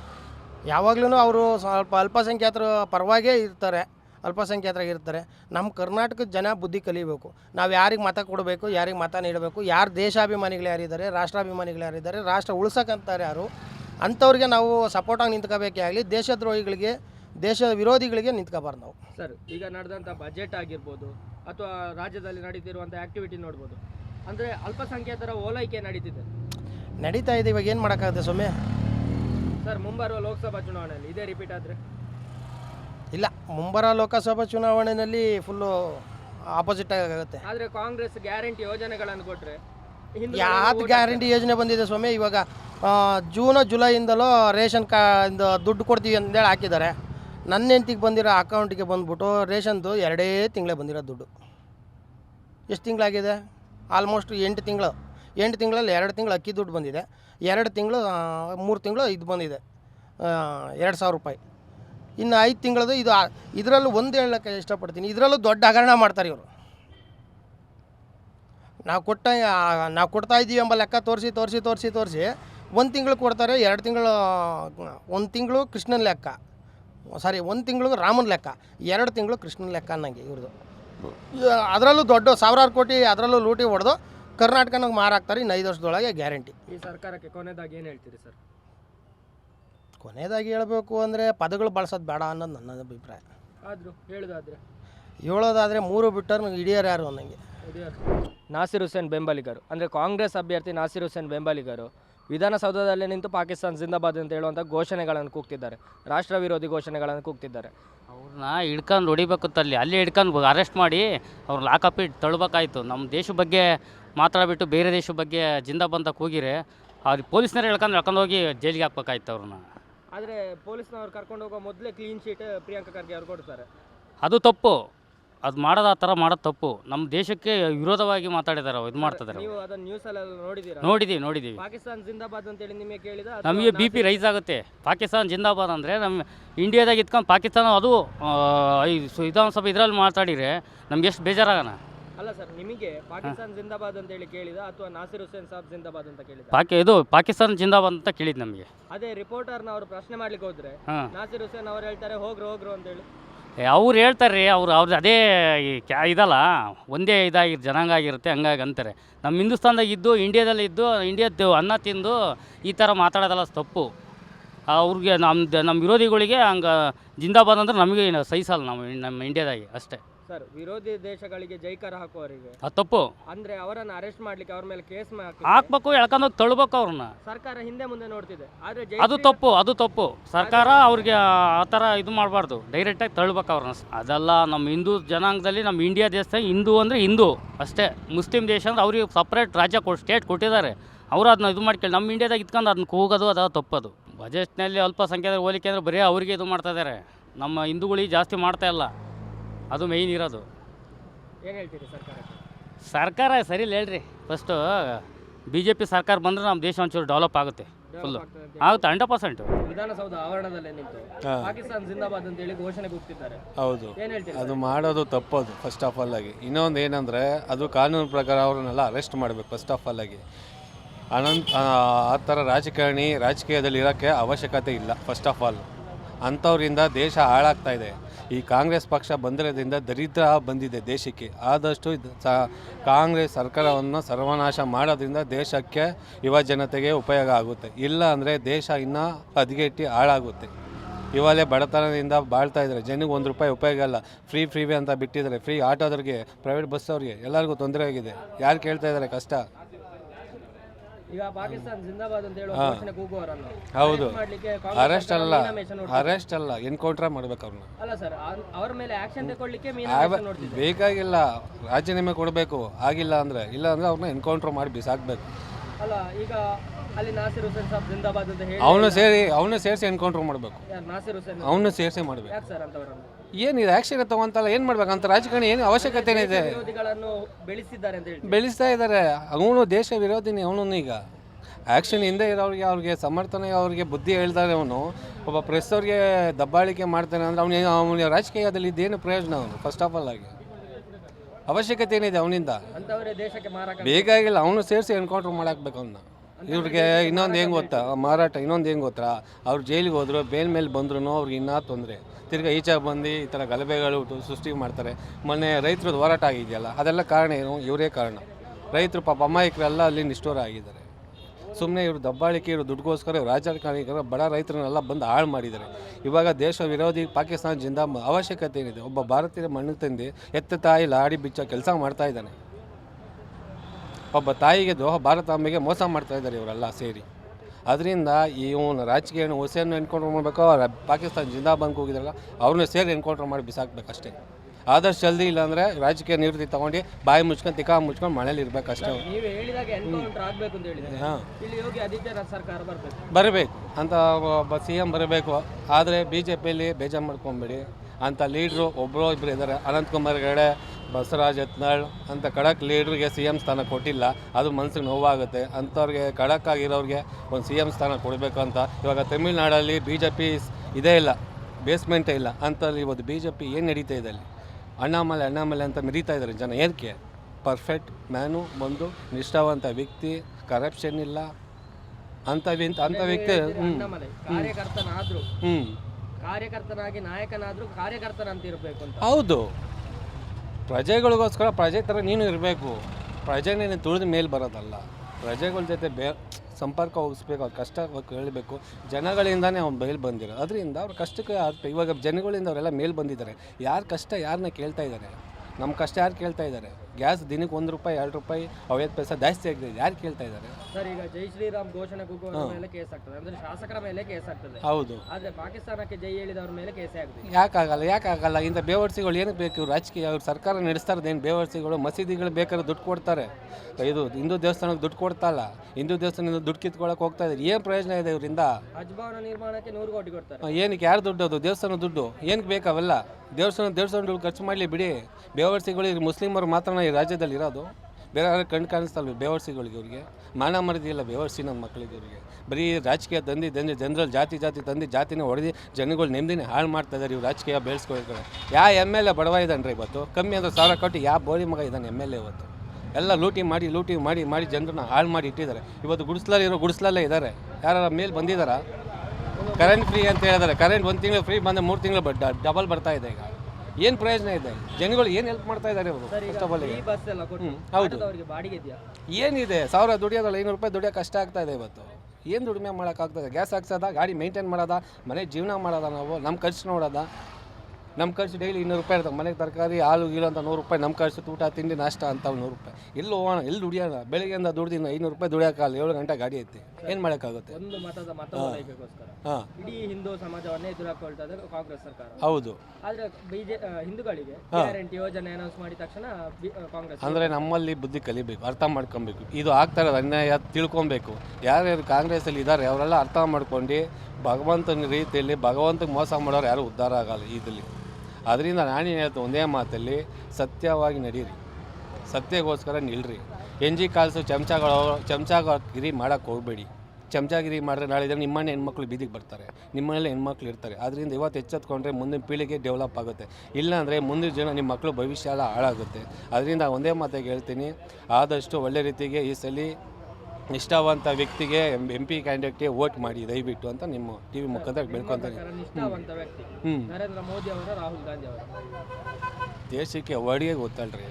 E: ಯಾವಾಗಲೂ ಅವರು ಸ್ವಲ್ಪ ಅಲ್ಪಸಂಖ್ಯಾತರ ಪರವಾಗೇ ಇರ್ತಾರೆ, ಅಲ್ಪಸಂಖ್ಯಾತರಾಗಿ ಇರ್ತಾರೆ. ನಮ್ಮ ಕರ್ನಾಟಕದ ಜನ ಬುದ್ಧಿ ಕಲಿಬೇಕು. ನಾವು ಯಾರಿಗೆ ಮತ ಕೊಡಬೇಕು, ಯಾರಿಗೆ ಮತ ನೀಡಬೇಕು, ಯಾರು ದೇಶಾಭಿಮಾನಿಗಳು ಯಾರಿದ್ದಾರೆ, ರಾಷ್ಟ್ರಾಭಿಮಾನಿಗಳು ಯಾರಿದ್ದಾರೆ, ರಾಷ್ಟ್ರ ಉಳಿಸಕ್ಕಂತಾರೆ ಯಾರು, ಅಂಥವ್ರಿಗೆ ನಾವು ಸಪೋರ್ಟಾಗಿ ನಿಂತ್ಕೋಬೇಕೇ ಆಗಲಿ, ದೇಶದ್ರೋಹಿಗಳಿಗೆ, ದೇಶ ವಿರೋಧಿಗಳಿಗೆ ನಿಂತ್ಕೋಬಾರ್ದು ನಾವು.
C: ಸರ್, ಈಗ ನಡೆದಂಥ ಬಜೆಟ್ ಆಗಿರ್ಬೋದು ಅಥವಾ ರಾಜ್ಯದಲ್ಲಿ ನಡೀತಿರುವಂಥ ಆ್ಯಕ್ಟಿವಿಟಿ ನೋಡ್ಬೋದು. ಅಂದರೆ ಅಲ್ಪಸಂಖ್ಯಾತರ ಓಲೈಕೆ ನಡೀತಿದೆ.
E: ನಡೀತಾ ಇದೆ ಇವಾಗ ಏನು ಮಾಡೋಕ್ಕಾಗುತ್ತೆ ಸ್ವಾಮಿ?
C: ಸರ್ ಮುಂಬರುವ ಲೋಕಸಭಾ ಚುನಾವಣೆಯಲ್ಲಿ ಇದೇ ರಿಪೀಟ್ ಆದರೆ?
E: ಇಲ್ಲ ಮುಂಬರೋ ಲೋಕಸಭಾ ಚುನಾವಣೆಯಲ್ಲಿ ಫುಲ್ಲು ಆಪೋಸಿಟ್ ಆಗುತ್ತೆ
C: ಆದರೆ ಕಾಂಗ್ರೆಸ್ ಗ್ಯಾರಂಟಿ ಯೋಜನೆಗಳನ್ನು ಕೊಟ್ಟರೆ
E: ಯಾವ್ದು ಗ್ಯಾರಂಟಿ ಯೋಜನೆ ಬಂದಿದೆ ಸ್ವಾಮಿ ಇವಾಗ ಜೂನು ಜುಲೈಯಿಂದಲೂ ರೇಷನ್ ಕಾ ಇಂದ ದುಡ್ಡು ಕೊಡ್ತೀವಿ ಅಂತೇಳಿ ಹಾಕಿದ್ದಾರೆ. ನನ್ನ ಹೆಂಡ್ತಿಗೆ ಬಂದಿರೋ ಅಕೌಂಟಿಗೆ ಬಂದ್ಬಿಟ್ಟು ರೇಷನ್ದು ಎರಡೇ ತಿಂಗಳೇ ಬಂದಿರೋ ದುಡ್ಡು. ಎಷ್ಟು ತಿಂಗಳಾಗಿದೆ? ಆಲ್ಮೋಸ್ಟ್ ಎಂಟು ತಿಂಗಳು. ಎಂಟು ತಿಂಗಳಲ್ಲಿ ಎರಡು ತಿಂಗಳು ಅಕ್ಕಿ ದುಡ್ಡು ಬಂದಿದೆ. ಎರಡು ತಿಂಗಳು ಮೂರು ತಿಂಗಳು ಇದು ಬಂದಿದೆ. ಎರಡು ಸಾವಿರ ರೂಪಾಯಿ. ಇನ್ನು ಐದು ತಿಂಗಳದು ಇದು ಇದರಲ್ಲೂ ಒಂದು ಹೇಳಕ್ಕೆ ಇಷ್ಟಪಡ್ತೀನಿ. ಇದರಲ್ಲೂ ದೊಡ್ಡ ಹಗರಣ ಮಾಡ್ತಾರೆ ಇವರು. ನಾವು ಕೊಟ್ಟ ನಾವು ಕೊಡ್ತಾ ಇದ್ದೀವಿ ಎಂಬ ಲೆಕ್ಕ ತೋರಿಸಿ ತೋರಿಸಿ ತೋರಿಸಿ ತೋರಿಸಿ ಒಂದು ತಿಂಗಳು ಕೊಡ್ತಾರೆ, ಎರಡು ತಿಂಗಳು, ಒಂದು ತಿಂಗಳು ಕೃಷ್ಣನ ಲೆಕ್ಕ. ಸಾರಿ, ಒಂದು ತಿಂಗಳು ರಾಮನ ಲೆಕ್ಕ. ಎರಡು ತಿಂಗಳು ಕೃಷ್ಣನ ಲೆಕ್ಕ ಅನ್ನಂಗೆ ಇವ್ರದ್ದು. ಅದರಲ್ಲೂ ದೊಡ್ಡ ಸಾವಿರಾರು ಕೋಟಿ ಅದರಲ್ಲೂ ಲೂಟಿ ಹೊಡೆದು ಕರ್ನಾಟಕನಾಗ ಮಾರಾಕ್ತಾರೆ ಇನ್ನು ಐದು ವರ್ಷದೊಳಗೆ ಗ್ಯಾರಂಟಿ.
C: ಈ ಸರ್ಕಾರಕ್ಕೆ ಕೊನೆಯದಾಗಿ ಏನು ಹೇಳ್ತೀರಿ ಸರ್?
E: ಕೊನೆಯದಾಗಿ ಹೇಳಬೇಕು ಅಂದರೆ ಪದಗಳು ಬಳಸೋದು ಬೇಡ ಅನ್ನೋದು ನನ್ನ ಅಭಿಪ್ರಾಯ.
C: ಆದರೂ ಹೇಳೋದಾದರೆ?
E: ಹೇಳೋದಾದರೆ ಮೂರು ಬಿಟ್ಟರು ಹಿಡಿಯೋರು ಯಾರು ಅನ್ನಂಗೆ.
C: ನಾಸಿರ್ ಹುಸೇನ್ ಬೆಂಬಲಿಗರು. ಅಂದರೆ ಕಾಂಗ್ರೆಸ್ ಅಭ್ಯರ್ಥಿ ನಾಸಿರ್ ಹುಸೇನ್ ಬೆಂಬಲಿಗರು. ವಿಧಾನಸೌಧದಲ್ಲಿ ನಿಂತು ಪಾಕಿಸ್ತಾನ ಜಿಂದಾಬಾದ್ ಅಂತ ಹೇಳುವಂಥ ಘೋಷಣೆಗಳನ್ನು ಕೂಗ್ತಿದ್ದಾರೆ. ರಾಷ್ಟ್ರ ವಿರೋಧಿ ಘೋಷಣೆಗಳನ್ನು ಕೂಗ್ತಿದ್ದಾರೆ.
D: ಅವ್ರನ್ನ ಹಿಡ್ಕೊಂಡು ಹೊಡಿಬೇಕಿತ್ತು ಅಲ್ಲಿ ಅಲ್ಲಿ ಹಿಡ್ಕೊಂಡು ಅರೆಸ್ಟ್ ಮಾಡಿ ಅವ್ರು ಲಾಕಪ್ ಇಟ್ಟು ತಳ್ಬೇಕಾಯ್ತು. ನಮ್ಮ ದೇಶ ಬಗ್ಗೆ ಮಾತಾಡ್ಬಿಟ್ಟು ಬೇರೆ ದೇಶದ ಬಗ್ಗೆ ಜಿಂದ ಬಂದ ಕೂಗಿರೆ ಅವ್ರು ಪೊಲೀಸ್ನವ್ರು ಹೇಳ್ಕೊಂಡು ಹೇಳ್ಕೊಂಡು ಹೋಗಿ ಜೈಲಿಗೆ ಹಾಕ್ಬೇಕಾಯ್ತು ಅವ್ರನ್ನ.
C: ಆದರೆ ಪೊಲೀಸ್ನವ್ರು ಕರ್ಕೊಂಡು ಹೋಗೋ ಮೊದಲೇ ಕ್ಲೀನ್ ಶೀಟ್ ಪ್ರಿಯಾಂಕಾ ಖರ್ಗೆ ಅವ್ರು ಕೊಡ್ತಾರೆ.
D: ಅದು ತಪ್ಪು. ಅದು ಮಾಡೋದು ಆ ಥರ ಮಾಡೋದು ತಪ್ಪು. ನಮ್ಮ ದೇಶಕ್ಕೆ ವಿರೋಧವಾಗಿ ಮಾತಾಡಿದ್ದಾರೆ ಇದು ಮಾಡ್ತಿದ್ದಾರೆ
C: ನೀವು ಅದನ್ನ ನ್ಯೂಸಲ್ಲಿ ನೋಡಿದ್ದೀರಾ
D: ನೋಡಿದ್ದೀವಿ ನೋಡಿದ್ದೀವಿ
C: ಪಾಕಿಸ್ತಾನ ಜಿಂದಾಬಾದ್ ಅಂತೇಳಿ ನಿಮಗೆ ಕೇಳಿದ
D: ನಮಗೆ ಬಿ ಪಿ ರೈಸ್ ಆಗುತ್ತೆ. ಪಾಕಿಸ್ತಾನ ಜಿಂದಾಬಾದ್ ಅಂದರೆ ನಮ್ಮ ಇಂಡಿಯಾದಾಗ ಇದ್ಕೊಂಡು ಪಾಕಿಸ್ತಾನ ಅದು ಈ ವಿಧಾನಸಭೆ ಇದರಲ್ಲಿ ಮಾತಾಡಿದರೆ ನಮ್ಗೆ ಎಷ್ಟು ಬೇಜಾರಾಗಣ.
C: ಅಲ್ಲ ಸರ್ ನಿಮಗೆ ಪಾಕಿಸ್ತಾನ ಜಿಂದಾಬಾದ್ ಅಂತೇಳಿ ಕೇಳಿದ ಅಥವಾ ನಾಸಿರ್ ಹುಸೇನ್ ಸಾಬ್ ಜಿಂದಾಬಾದ್ ಅಂತ ಕೇಳಿದ?
D: ಪಾಕಿ ಇದು ಪಾಕಿಸ್ತಾನ ಜಿಂದಾಬಾದ್ ಅಂತ ಕೇಳಿದ್ದು ನಮಗೆ.
C: ಅದೇ ರಿಪೋರ್ಟರ್ನ ಅವರು ಪ್ರಶ್ನೆ ಮಾಡ್ಲಿಕ್ಕೆ ಹೋದ್ರೆ
D: ಹಾಂ.
C: ನಾಸಿರ್ ಹುಸೇನ್ ಅವ್ರು ಹೇಳ್ತಾರೆ ಹೋಗ್ರು ಹೋಗ್ರು ಅಂತೇಳಿ
D: ಅವ್ರು ಹೇಳ್ತಾರೆ ರೀ ಅವ್ರು ಅವ್ರದ್ದು ಅದೇ ಈ ಕ್ಯಾ ಇದಲ್ಲ ಒಂದೇ ಇದಾಗಿ ಜನಾಂಗ ಆಗಿರುತ್ತೆ ಹಂಗಾಗಿ ಅಂತಾರೆ. ನಮ್ಮ ಹಿಂದೂಸ್ತಾನ್ದಾಗ ಇದ್ದು ಇಂಡಿಯಾದಲ್ಲಿ ಇದ್ದು ಇಂಡಿಯಾದ ಅನ್ನ ತಿಂದು ಈ ಥರ ಮಾತಾಡೋದಲ್ಲ ತಪ್ಪು. ಅವ್ರಿಗೆ ನಮ್ಮ ನಮ್ಮ ವಿರೋಧಿಗಳಿಗೆ ಹಂಗೆ ಜಿಂದಾಬಾದ್ ಅಂದ್ರೆ ನಮಗೆ ಸಹಿಸಲ್ಲ ನಾವು ನಮ್ಮ ಇಂಡಿಯಾದಾಗೆ ಅಷ್ಟೇ.
C: ಸರ್ ವಿರೋಧಿ ದೇಶಗಳಿಗೆ ಜೈಕಾರ ಹಾಕುವವರಿಗೆ
D: ಅದು ತಪ್ಪು.
C: ಅಂದ್ರೆ ಅವರನ್ನ ಅರೆಸ್ಟ್ ಮಾಡ್ಲಿಕ್ಕೆ ಅವ್ರ ಮೇಲೆ ಕೇಸ್
D: ಹಾಕ್ಬೇಕು ಎಳ್ಕೊಂಡೋಗಿ ತಳ್ಬೇಕು ಅವ್ರನ್ನ.
C: ಸರ್ಕಾರ ಹಿಂದೆ ಮುಂದೆ ನೋಡ್ತಿದೆ. ಆದ್ರೆ
D: ಅದು ತಪ್ಪು ಅದು ತಪ್ಪು. ಸರ್ಕಾರ ಅವ್ರಿಗೆ ಆ ಥರ ಇದು ಮಾಡಬಾರ್ದು. ಡೈರೆಕ್ಟಾಗಿ ತಳ್ಬೇಕು ಅವ್ರನ್ನ. ಅದೆಲ್ಲ ನಮ್ಮ ಹಿಂದೂ ಜನಾಂಗದಲ್ಲಿ ನಮ್ಮ ಇಂಡಿಯಾ ದೇಶದಾಗ ಹಿಂದೂ ಅಂದರೆ ಹಿಂದೂ ಅಷ್ಟೇ. ಮುಸ್ಲಿಂ ದೇಶ ಅಂದ್ರೆ ಅವ್ರಿಗೆ ಸಪ್ರೇಟ್ ರಾಜ್ಯ ಕೊಟ್ಟು ಸ್ಟೇಟ್ ಕೊಟ್ಟಿದ್ದಾರೆ. ಅವರು ಅದನ್ನ ಇದು ಮಾಡ್ಕೊಳ್ಳಿ ನಮ್ಮ ಇಂಡಿಯಾದಾಗ ಇಟ್ಕೊಂಡು ಅದನ್ನ ಕೂಗೋದು ಅದು ತಪ್ಪದು. ಬಜೆಟ್ನಲ್ಲಿ ಅಲ್ಪಸಂಖ್ಯಾತರ ಹೋಲಿಕೆ ಅಂದರೆ ಬರೀ ಅವರಿಗೆ ಇದು ಮಾಡ್ತಾ ಇದ್ದಾರೆ ನಮ್ಮ ಹಿಂದೂಗಳಿಗೆ ಜಾಸ್ತಿ ಮಾಡ್ತಾ ಇಲ್ಲ. ಅದು ಮೈನ್ ಇರೋದು.
C: ಏನು ಹೇಳ್ತೀರಿ ಸರ್ಕಾರಕ್ಕೆ
D: ಸರ್ಕಾರ ಸರಿ ಇಲ್ಲ ಹೇಳ್ರಿ. ಫಸ್ಟು ಬಿ ಜೆ ಪಿ ಸರ್ಕಾರ ಬಂದರೆ ನಮ್ಮ ದೇಶ ಒಂಚೂರು ಡೆವಲಪ್ ಆಗುತ್ತೆ ಫುಲ್ಲು ಆಗುತ್ತೆ ಹಂಡ್ರೆಡ್ ಪರ್ಸೆಂಟ್
C: ವಿಧಾನಸೌಧ ಆವರಣದಲ್ಲೇ ನಿಂತು ಪಾಕಿಸ್ತಾನ ಜಿಂದಾಬಾದ್ ಅಂತ ಹೇಳಿ ಘೋಷಣೆ ಕೂಗ್ತಿದ್ದಾರೆ.
B: ಹೌದು.
C: ಏನ್ ಹೇಳ್ತೀರಿ
B: ಅದು ಮಾಡೋದು ತಪ್ಪೋದು ಫಸ್ಟ್ ಆಫ್ ಆಲ್ ಆಗಿ. ಇನ್ನೊಂದು ಏನಂದರೆ ಅದು ಕಾನೂನು ಪ್ರಕಾರ ಅವ್ರನ್ನೆಲ್ಲ ಅರೆಸ್ಟ್ ಮಾಡಬೇಕು ಫಸ್ಟ್ ಆಫ್ ಆಲ್ ಆಗಿ. ಅನಂತ ಆ ಥರ ರಾಜಕಾರಣಿ ರಾಜಕೀಯದಲ್ಲಿ ಇರೋಕ್ಕೆ ಅವಶ್ಯಕತೆ ಇಲ್ಲ ಫಸ್ಟ್ ಆಫ್ ಆಲ್ ಅಂಥವ್ರಿಂದ ದೇಶ ಹಾಳಾಗ್ತಾ ಇದೆ. ಈ ಕಾಂಗ್ರೆಸ್ ಪಕ್ಷ ಬಂದಿರೋದ್ರಿಂದ ದರಿದ್ರ ಬಂದಿದೆ ದೇಶಕ್ಕೆ. ಆದಷ್ಟು ಕಾಂಗ್ರೆಸ್ ಸರ್ಕಾರವನ್ನು ಸರ್ವನಾಶ ಮಾಡೋದ್ರಿಂದ ದೇಶಕ್ಕೆ ಯುವ ಜನತೆಗೆ ಉಪಯೋಗ ಆಗುತ್ತೆ. ಇಲ್ಲ ಅಂದರೆ ದೇಶ ಇನ್ನೂ ಹದಗೆಟ್ಟು ಹಾಳಾಗುತ್ತೆ. ಇವಾಗಲೇ ಬಡತನದಿಂದ ಬಾಳ್ತಾ ಇದ್ದಾರೆ. ಜನಕ್ಕೆ ಒಂದು ರೂಪಾಯಿ ಉಪಯೋಗ ಇಲ್ಲ. ಫ್ರೀ ಫ್ರೀವೇ ಅಂತ ಬಿಟ್ಟಿದ್ದಾರೆ. ಫ್ರೀ ಆಟೋದವ್ರಿಗೆ, ಪ್ರೈವೇಟ್ ಬಸ್ಸವ್ರಿಗೆ ಎಲ್ಲರಿಗೂ ತೊಂದರೆ ಆಗಿದೆ. ಯಾರು ಕೇಳ್ತಾ ಇದ್ದಾರೆ ಕಷ್ಟ?
C: ಈಗ ಪಾಕಿಸ್ತಾನ ಜಿಂದಾಬಾದ್ ಅಂತ ಹೇಳುವ ಘೋಷಣೆ ಕೂಗುವವರನ್ನು
B: ಹೌದು. ಅರೆಸ್ಟ್ ಅಲ್ಲ.
C: ನೋಡ್ತಿದೆ.
B: ಅರೆಸ್ಟ್ ಅಲ್ಲ. ಎನ್ಕೌಂಟ್ರ ಮಾಡ್ಬೇಕು ಅವ್ರನ್ನ.
C: ಅಲ್ಲ ಸರ್ ಅವ್ರ ಮೇಲೆ ಆಕ್ಷನ್ ತಗೊಳ್ಳಿಕ್ಕೆ ಮೀನಾಮೇಷ ನೋಡ್ತಿದೆ.
B: ಬೇಕಾಗಿಲ್ಲ. ರಾಜೀನಾಮೆ ಕೊಡಬೇಕು. ಆಗಿಲ್ಲ ಅಂದ್ರೆ. ಇಲ್ಲ ಅಂದ್ರೆ ಅವ್ರನ್ನ ಎನ್ಕೌಂಟ್ರ್ ಮಾಡಿ ಬಿಸಾಕ್ಬೇಕು.
C: ಅಲ್ಲ ಈಗ ಅಲ್ಲಿ ನಾಸಿರ್ ಹುಸೇನ್ ಸಾಬ್ ಜಿಂದಾಬಾದ್ ಅಂತ ಹೇಳಿ
B: ಅವನು ಸೇರಿ ಅವನು ಸೇರಿಸಿ ಎನ್ಕೌಂಟ್ರ್ ಮಾಡಬೇಕು.
C: ಯಾರು ನಾಸಿರ್ ಹುಸೇನ್?
B: ಅವನು ಸೇರಿಸಿ ಮಾಡಬೇಕು.
C: ಯಾಕೆ ಸರ್ ಅಂತವರನ್ನು?
B: ಏನಿದೆ ಆ್ಯಕ್ಷನ್ ತಗೊಂತಲ್ಲ ಏನು ಅಂತ ರಾಜಕಾರಣಿ ಏನು ಅವಶ್ಯಕತೆ ಏನಿದೆ?
C: ವಿರೋಧಿಗಳನ್ನು ಬೆಳೆಸಿದ್ದಾರೆ ಅಂತ ಹೇಳ್ತೀವಿ.
B: ಬೆಳೆಸ್ತಾ ಇದ್ದಾರೆ ಅವನು ದೇಶ ವಿರೋಧಿನಿ ಅವನು ಈಗ. ಆ್ಯಕ್ಷನ್ ಹಿಂದೆ ಇರೋರಿಗೆ ಅವ್ರಿಗೆ ಸಮರ್ಥನೆ ಅವ್ರಿಗೆ ಬುದ್ಧಿ ಹೇಳ್ತಾರೆ ಅವನು. ಒಬ್ಬ ಪ್ರೆಸ್ ಅವ್ರಿಗೆ ದಬ್ಬಾಳಿಕೆ ಮಾಡ್ತಾನೆ ಅಂದರೆ ಅವನು ಅವನ ರಾಜಕೀಯದಲ್ಲಿ ಇದೇನು ಪ್ರಯೋಜನ ಅವನು ಫಸ್ಟ್ ಆಫ್ ಆಲ್ ಆಗಿ. ಅವಶ್ಯಕತೆ ಏನಿದೆ ಅವನಿಂದ?
C: ಅಂತವರೇ ದೇಶಕ್ಕೆ
B: ಬೇಕಾಗಿಲ್ಲ ಅವನು ಸೇರಿಸಿ ಎನ್ಕೌಂಟ್ರ್ ಮಾಡಾಕ್ಬೇಕು ಅವನ್ನ ಇವ್ರಿಗೆ ಇನ್ನೊಂದು ಹೆಂಗೆ ಗೊತ್ತಾ? ಮಾರಾಟ ಇನ್ನೊಂದು ಹೆಂಗೆ ಗೊತ್ತಾ? ಅವ್ರು ಜೈಲಿಗೆ ಹೋದ್ರು ಬೇಲ್ ಮೇಲೆ ಬಂದ್ರು ಅವ್ರಿಗೆ ಇನ್ನೂ ತೊಂದರೆ. ತಿರ್ಗಿ ಈಚೆ ಬಂದು ಈ ಥರ ಗಲಭೆಗಳು ಸೃಷ್ಟಿ ಮಾಡ್ತಾರೆ. ಮೊನ್ನೆ ರೈತರದ್ದು ಹೋರಾಟ ಆಗಿದೆಯಲ್ಲ ಅದೆಲ್ಲ ಕಾರಣ ಏನು? ಇವರೇ ಕಾರಣ. ರೈತರು ಪಾಪ ಅಮಾಯಕರೆಲ್ಲ ಅಲ್ಲಿ ನಿಷ್ಠೋರ ಆಗಿದ್ದಾರೆ. ಸುಮ್ಮನೆ ಇವರು ದಬ್ಬಾಳಿಕೆ ಇವರು ದುಡ್ಡುಗೋಸ್ಕರ ಇವ್ರು ರಾಜಕಾರಣಿಗಳು ಬಡ ರೈತರನ್ನೆಲ್ಲ ಬಂದು ಹಾಳು ಮಾಡಿದ್ದಾರೆ. ಇವಾಗ ದೇಶ ವಿರೋಧಿ ಪಾಕಿಸ್ತಾನ ಜಿಂದ ಅವಶ್ಯಕತೆ ಏನಿದೆ? ಒಬ್ಬ ಭಾರತೀಯ ಮಣ್ಣು ತಂದು ಎತ್ತ ತಾಯಿ ಲಾಡಿ ಬಿಚ್ಚೋ ಕೆಲಸ ಮಾಡ್ತಾ ಇದ್ದಾನೆ. ಒಬ್ಬ ತಾಯಿಗೆ ದ್ರೋಹ ಭಾರತಾಂಬೆಗೆ ಮೋಸ ಮಾಡ್ತಾ ಇದ್ದಾರೆ ಇವರೆಲ್ಲ ಸೇರಿ. ಅದರಿಂದ ಇವನು ರಾಜಕೀಯ ಹುಸೇನ್ ಎನ್ಕೌಂಟ್ರ್ ಮಾಡಬೇಕು ಪಾಕಿಸ್ತಾನ ಜಿಂದಾಬಾದ್ಗೆ ಹೋಗಿದ್ರಲ್ಲ ಅವ್ರನ್ನ ಸೇರಿ ಎನ್ಕೌಂಟ್ರ್ ಮಾಡಿ ಬಿಸಾಕ್ಬೇಕಷ್ಟೇ. ಆದಷ್ಟು ಜಲ್ದಿ ಇಲ್ಲಾಂದರೆ ರಾಜಕೀಯ ನಿವೃತ್ತಿ ತೊಗೊಂಡು ಬಾಯಿ ಮುಚ್ಕೊಂಡು ತಿಕ್ಕ ಮುಚ್ಕೊಂಡು ಮನೇಲಿ ಇರಬೇಕಷ್ಟೇ. ಹಾಂ.
C: ಇಲ್ಲಿ ಬರಬೇಕು.
B: ಅಂತ ಒಬ್ಬ ಸಿ ಎಂ ಬರಬೇಕು. ಆದರೆ ಬಿ ಜೆ ಪಿಯಲ್ಲಿ ಬೇಜಾರು ಮಾಡ್ಕೊಂಬೇಡಿ. ಅಂತ ಲೀಡ್ರು ಒಬ್ಬರು ಇಬ್ಬರು ಇದ್ದಾರೆ. ಅನಂತಕುಮಾರ್ ಹೆಗಡೆ ಬಸವರಾಜ್ ಯತ್ನಾಳ್ ಅಂತ ಖಡಕ್ ಲೀಡ್ರಿಗೆ ಸಿ ಎಂ ಸ್ಥಾನ ಕೊಟ್ಟಿಲ್ಲ. ಅದು ಮನಸ್ಸಿಗೆ ನೋವಾಗುತ್ತೆ. ಅಂಥವ್ರಿಗೆ ಖಡಕ್ ಆಗಿರೋರಿಗೆ ಒಂದು ಸಿ ಎಂ ಸ್ಥಾನ ಕೊಡಬೇಕು ಅಂತ. ಇವಾಗ ತಮಿಳ್ನಾಡಲ್ಲಿ ಬಿ ಜೆ ಪಿ ಇದೇ ಇಲ್ಲ. ಬೇಸ್ಮೆಂಟೇ ಇಲ್ಲ. ಅಂಥಲ್ಲಿ ಇವತ್ತು ಬಿ ಜೆ ಪಿ ಏನು ನಡೀತಾ ಇದೆ ಅಲ್ಲಿ? ಅಣ್ಣಾಮಲೆ ಅಣ್ಣಾಮಲೆ ಅಂತ ಮೆರೀತಾ ಇದ್ದಾರೆ ಜನ. ಏನಕ್ಕೆ ಪರ್ಫೆಕ್ಟ್ ಮ್ಯಾನು ಬಂದು ನಿಷ್ಠಾವಂತ ವ್ಯಕ್ತಿ ಕರಪ್ಷನ್ ಇಲ್ಲ. ಅಂಥ ವಿಂತ ಅಂಥ ವ್ಯಕ್ತಿ
C: ಕಾರ್ಯಕರ್ತನಾದ್ರು
B: ಹ್ಞೂ
C: ಕಾರ್ಯಕರ್ತನಾಗಿ ಕಾರ್ಯಕರ್ತನ ಅಂತ ಇರಬೇಕು ಅಂತ.
B: ಹೌದು. ಪ್ರಜೆಗಳಿಗೋಸ್ಕರ ಪ್ರಜೆ ಥರ ನೀನು ಇರಬೇಕು. ಪ್ರಜೆನೇ ನೀನು ತುಳಿದ ಮೇಲೆ ಬರೋದಲ್ಲ. ಪ್ರಜೆಗಳ ಜೊತೆ ಬೇ, ಸಂಪರ್ಕ ಹೋಗಿಸ್ಬೇಕು ಅವ್ರ ಕಷ್ಟ ಹೇಳಬೇಕು. ಜನಗಳಿಂದಾನೇ ಅವ್ನು ಮೇಲ್ ಬಂದಿರೋ ಅದರಿಂದ ಅವ್ರ ಕಷ್ಟಕ್ಕೆ ಅರ್ಥ ಇವಾಗ ಜನಗಳಿಂದ ಅವರೆಲ್ಲ ಮೇಲೆ ಬಂದಿದ್ದಾರೆ. ಯಾರು ಕಷ್ಟ ಯಾರನ್ನ ಕೇಳ್ತಾ ಇದ್ದಾರೆ? ನಮ್ಮ ಕಷ್ಟ ಯಾರು ಕೇಳ್ತಾ ಇದ್ದಾರೆ? ಗ್ಯಾಸ್ ದಿನಕ್ಕೆ ಒಂದು ರೂಪಾಯಿ ಎರಡು ರೂಪಾಯಿ ಐವತ್ತು ಪೈಸೆ ಜಾಸ್ತಿ ಆಗಿದೆ ಯಾರು ಕೇಳ್ತಾ ಇದ್ದಾರೆ?
C: ಸರ್ ಈಗ ಜೈ ಶ್ರೀರಾಮ್ ಘೋಷಣೆ ಕೂಗುವವರ ಮೇಲೆ ಕೇಸ್ ಆಗ್ತದೆ. ಅಂದ್ರೆ ಶಾಸಕರ ಮೇಲೆ ಕೇಸ್ ಆಗ್ತದೆ.
B: ಹೌದು.
C: ಆದ್ರೆ ಪಾಕಿಸ್ತಾನಕ್ಕೆ ಜೈ ಹೇಳಿದವ್ರ ಮೇಲೆ ಕೇಸೇ ಆಗ್ತದೆ.
B: ಯಾಕಾಗಲ್ಲ ಯಾಕಾಗಲ್ಲ? ಇಂಥ ಬೇವರ್ಸಿಗಳು ಏನಕ್ಕೆ ಬೇಕು ಇವ್ರು? ರಾಜಕೀಯ ಅವ್ರು ಸರ್ಕಾರ ನಡೆಸ್ತಾ ಏನು ಬೇವರ್ಸಿಗಳು ಮಸೀದಿಗಳು ಬೇಕಾದ್ರೆ ದುಡ್ಡು ಕೊಡ್ತಾರೆ. ಇದು ಹಿಂದೂ ದೇವಸ್ಥಾನಕ್ಕೆ ದುಡ್ಡು ಕೊಡ್ತಾಲ್ಲ. ಹಿಂದೂ ದೇವಸ್ಥಾನದಿಂದ ದುಡ್ಡು ಕಿತ್ಕೊಳ್ಳೋಕೆ ಹೋಗ್ತಾ ಇದ್ದಾರೆ. ಏನು ಪ್ರಯೋಜನ ಇದೆ ಇವರಿಂದ?
C: ಅಜ್ಭವನ ನಿರ್ಮಾಣಕ್ಕೆ ನೂರು ಕೋಟಿ ಕೊಡ್ತಾರೆ.
B: ಏನಕ್ಕೆ? ಯಾರು ದುಡ್ಡು ಅದು? ದೇವಸ್ಥಾನ ದುಡ್ಡು. ಏನಕ್ಕೆ ಬೇಕಾವೆಲ್ಲ ದೇವಸ್ಥಾನ ದೇವಸ್ಥಾನಗಳು ಖರ್ಚು ಮಾಡಲಿ ಬಿಡಿ. ಬೇವರ್ಸಿಗಳು ಮುಸ್ಲಿಮರು ಮಾತ್ರ ಈ ರಾಜ್ಯದಲ್ಲಿ ಇರೋದು. ಬೇರೆ ಯಾರು ಕಣ್ಣು ಕಾಣಿಸ್ತಲ್ವ ಬೇವರ್ಸಿಗಳಿಗೆ ಇವ್ರಿಗೆ ಮಾನ ಮರದಿಲ್ಲ ಬೇವರ್ಸಿ ನಮ್ಮ ಮಕ್ಕಳಿಗೆ ಇವ್ರಿಗೆ ಬರೀ ರಾಜಕೀಯ ತಂದು ದಂದಿ ಜನರಲ್ಲಿ ಜಾತಿ ಜಾತಿ ತಂದು ಜಾತಿನೇ ಹೊಡೆದು ಜನಗಳು ನೆಮ್ಮದಿನೇ ಹಾಳು ಮಾಡ್ತಾ ಇದ್ದಾರೆ ಇವ್ರು ರಾಜಕೀಯ ಬೆಳೆಸ್ಕೊಳ್ತಾರೆ. ಯಾವ ಎಂ ಎಲ್ ಎ ಬಡವ ಇದ್ದಾನೆ ಇವತ್ತು? ಕಮ್ಮಿ ಅಂದ್ರೆ ಸಾವಿರ ಕೊಟ್ಟು ಯಾವ ಬೋಳಿ ಮಗ ಇದ್ದಾನೆ ಎಂ ಎಲ್ ಎ ಇವತ್ತು? ಎಲ್ಲ ಲೂಟಿ ಮಾಡಿ ಲೂಟಿ ಮಾಡಿ ಮಾಡಿ ಜನರನ್ನ ಹಾಳು ಮಾಡಿ ಇಟ್ಟಿದ್ದಾರೆ. ಇವತ್ತು ಗುಡಿಸ್ಲಲ್ಲಿ ಇರೋ ಗುಡಿಸ್ಲಲ್ಲೇ ಇದ್ದಾರೆ. ಯಾರ ಮೇಲೆ ಬಂದಿದ್ದಾರಾ? ಕರೆಂಟ್ ಫ್ರೀ ಅಂತ ಹೇಳಿದ್ರೆ. ಕರೆಂಟ್ ಒಂದು ತಿಂಗಳು ಫ್ರೀ ಬಂದ ಮೂರು ತಿಂಗಳು ಡಬಲ್ ಬರ್ತಾ ಇದೆ ಈಗ. ಏನು ಪ್ರಯೋಜನ ಇದೆ? ಜನಗಳು ಏನು ಹೆಲ್ಪ್ ಮಾಡ್ತಾ ಇದ್ದಾರೆ ಅವರು ಫಸ್ಟ್ ಆಫ್ ಆಲ್ ಹೌದು. ಏನಿದೆ? ಸಾವಿರ ದುಡಿಯೋದಲ್ಲ ಐನೂರು ರೂಪಾಯಿ ದುಡಿಯೋ ಕಷ್ಟ ಆಗ್ತಾ ಇದೆ ಇವತ್ತು. ಏನು ದುಡಿಮೆ ಮಾಡೋಕ್ಕಾಗ್ತದೆ ಗ್ಯಾಸ್ ಹಾಕ್ಸೋದ? ಗಾಡಿ ಮೇಂಟೈನ್ ಮಾಡೋದ? ಮನೆ ಜೀವನ ಮಾಡೋದ ನಾವು? ನಮ್ಮ ಖರ್ಚು ನೋಡೋದ? ನಮ್ಮ ಖರ್ಚು ಡೈಲಿ ಇನ್ನೂರು ರೂಪಾಯಿ ಇರ್ತವೆ ಮನೆಗೆ ತರಕಾರಿ ಹಾಲು ಗೀಲು ಅಂತ ನೂರು ರೂಪಾಯಿ ನಮ್ಮ ಖರ್ಚು ಊಟ ತಿಂಡಿ ನಾಷ್ಟ ಅಂತ ನೂರು ರೂಪಾಯಿ. ಎಲ್ಲಿ ಹೋಗೋಣ ಎಲ್ಲಿ ದುಡಿಯೋಣ? ಬೆಳಗ್ಗೆಯಿಂದ ದುಡ್ದಿನ ಐನೂರು ರೂಪಾಯಿ ದುಡಿಯೋಕ್ಕಾಗಲ್ಲ ಏಳು ಗಂಟೆ ಗಾಡಿ ಐತಿ. ಏನು ಮಾಡೋಕ್ಕಾಗುತ್ತೆ?
C: ಒಂದು ಮತದ ಮತಗೋಸ್ಕರ
B: ಹಾಂ.
C: ಇಡೀ ಹಿಂದೂ ಸಮಾಜವನ್ನೇ ಕಾಂಗ್ರೆಸ್ ಸರ್ಕಾರ.
B: ಹೌದು.
C: ಆದರೆ ಬಿಜೆ ಹಿಂದೂಗಳಿಗೆ ಗ್ಯಾರಂಟಿ ಯೋಜನೆ ಅನೌನ್ಸ್ ಮಾಡಿದ ತಕ್ಷಣ ಕಾಂಗ್ರೆಸ್
B: ಅಂದರೆ ನಮ್ಮಲ್ಲಿ ಬುದ್ಧಿ ಕಲಿಬೇಕು ಅರ್ಥ ಮಾಡ್ಕೊಬೇಕು. ಇದು ಆಗ್ತಾ ಇರೋದು ಅನ್ಯಾಯ ತಿಳ್ಕೊಬೇಕು. ಯಾರ್ಯಾರು ಕಾಂಗ್ರೆಸ್ಸಲ್ಲಿ ಇದ್ದಾರೆ ಅವರೆಲ್ಲ ಅರ್ಥ ಮಾಡ್ಕೊಂಡು ಭಗವಂತನ ರೀತಿಯಲ್ಲಿ ಭಗವಂತಗೆ ಮೋಸ ಮಾಡೋರು ಯಾರು ಉದ್ಧಾರ ಆಗಲ್ಲ ಇದರಲ್ಲಿ. ಅದರಿಂದ ನಾನೇನು ಹೇಳ್ತೀನಿ ಒಂದೇ ಮಾತಲ್ಲಿ ಸತ್ಯವಾಗಿ ನಡೀರಿ. ಸತ್ಯಗೋಸ್ಕರ ನಿಲ್ರಿ. ಎಂಜಿ ಕಾಲ್ಸು ಚಮಚಗಳು, ಚಮಚಗಿರಿ ಮಾಡೋಕ್ಕೆ ಹೋಗಬೇಡಿ. ಚಮಚಗಿರಿ ಮಾಡಿದ್ರೆ ನಾಳೆ ದಿನ ನಿಮ್ಮನೆ ಹೆಣ್ಮಕ್ಳು ಬೀದಿಗೆ ಬರ್ತಾರೆ. ನಿಮ್ಮನೇಲಿ ಹೆಣ್ಮಕ್ಳು ಇರ್ತಾರೆ. ಅದರಿಂದ ಇವತ್ತು ಎಚ್ಚೆತ್ಕೊಂಡ್ರೆ ಮುಂದಿನ ಪೀಳಿಗೆ ಡೆವಲಪ್ ಆಗುತ್ತೆ. ಇಲ್ಲಾಂದರೆ ಮುಂದಿನ ಜನ ನಿಮ್ಮ ಮಕ್ಕಳು ಭವಿಷ್ಯ ಎಲ್ಲ ಹಾಳಾಗುತ್ತೆ. ಅದರಿಂದ ಒಂದೇ ಮಾತಾಗಿ ಹೇಳ್ತೀನಿ. ಆದಷ್ಟು ಒಳ್ಳೆ ರೀತಿಗೆ ಈ ಸಲ ನಿಷ್ಠಾವಂತ ವ್ಯಕ್ತಿಗೆ ಎಂ ಪಿ ಕ್ಯಾಂಡಿಡೇಟ್ಗೆ ವೋಟ್ ಮಾಡಿ ದಯವಿಟ್ಟು ಅಂತ ನಿಮ್ಮ ಟಿ ವಿ ಮುಖಾಂತರ ಬೆಳ್ಕೊತೀನಿ
C: ಸರ್ಕಾರ ನಿಷ್ಠಾವಂತ ವ್ಯಕ್ತಿ
B: ಹ್ಞೂ
C: ನರೇಂದ್ರ ಮೋದಿ ಅವರ ರಾಹುಲ್ ಗಾಂಧಿ ಅವರು?
B: ದೇಶಕ್ಕೆ ಒಡಿಗೆ ಗೊತ್ತಲ್ರಿ.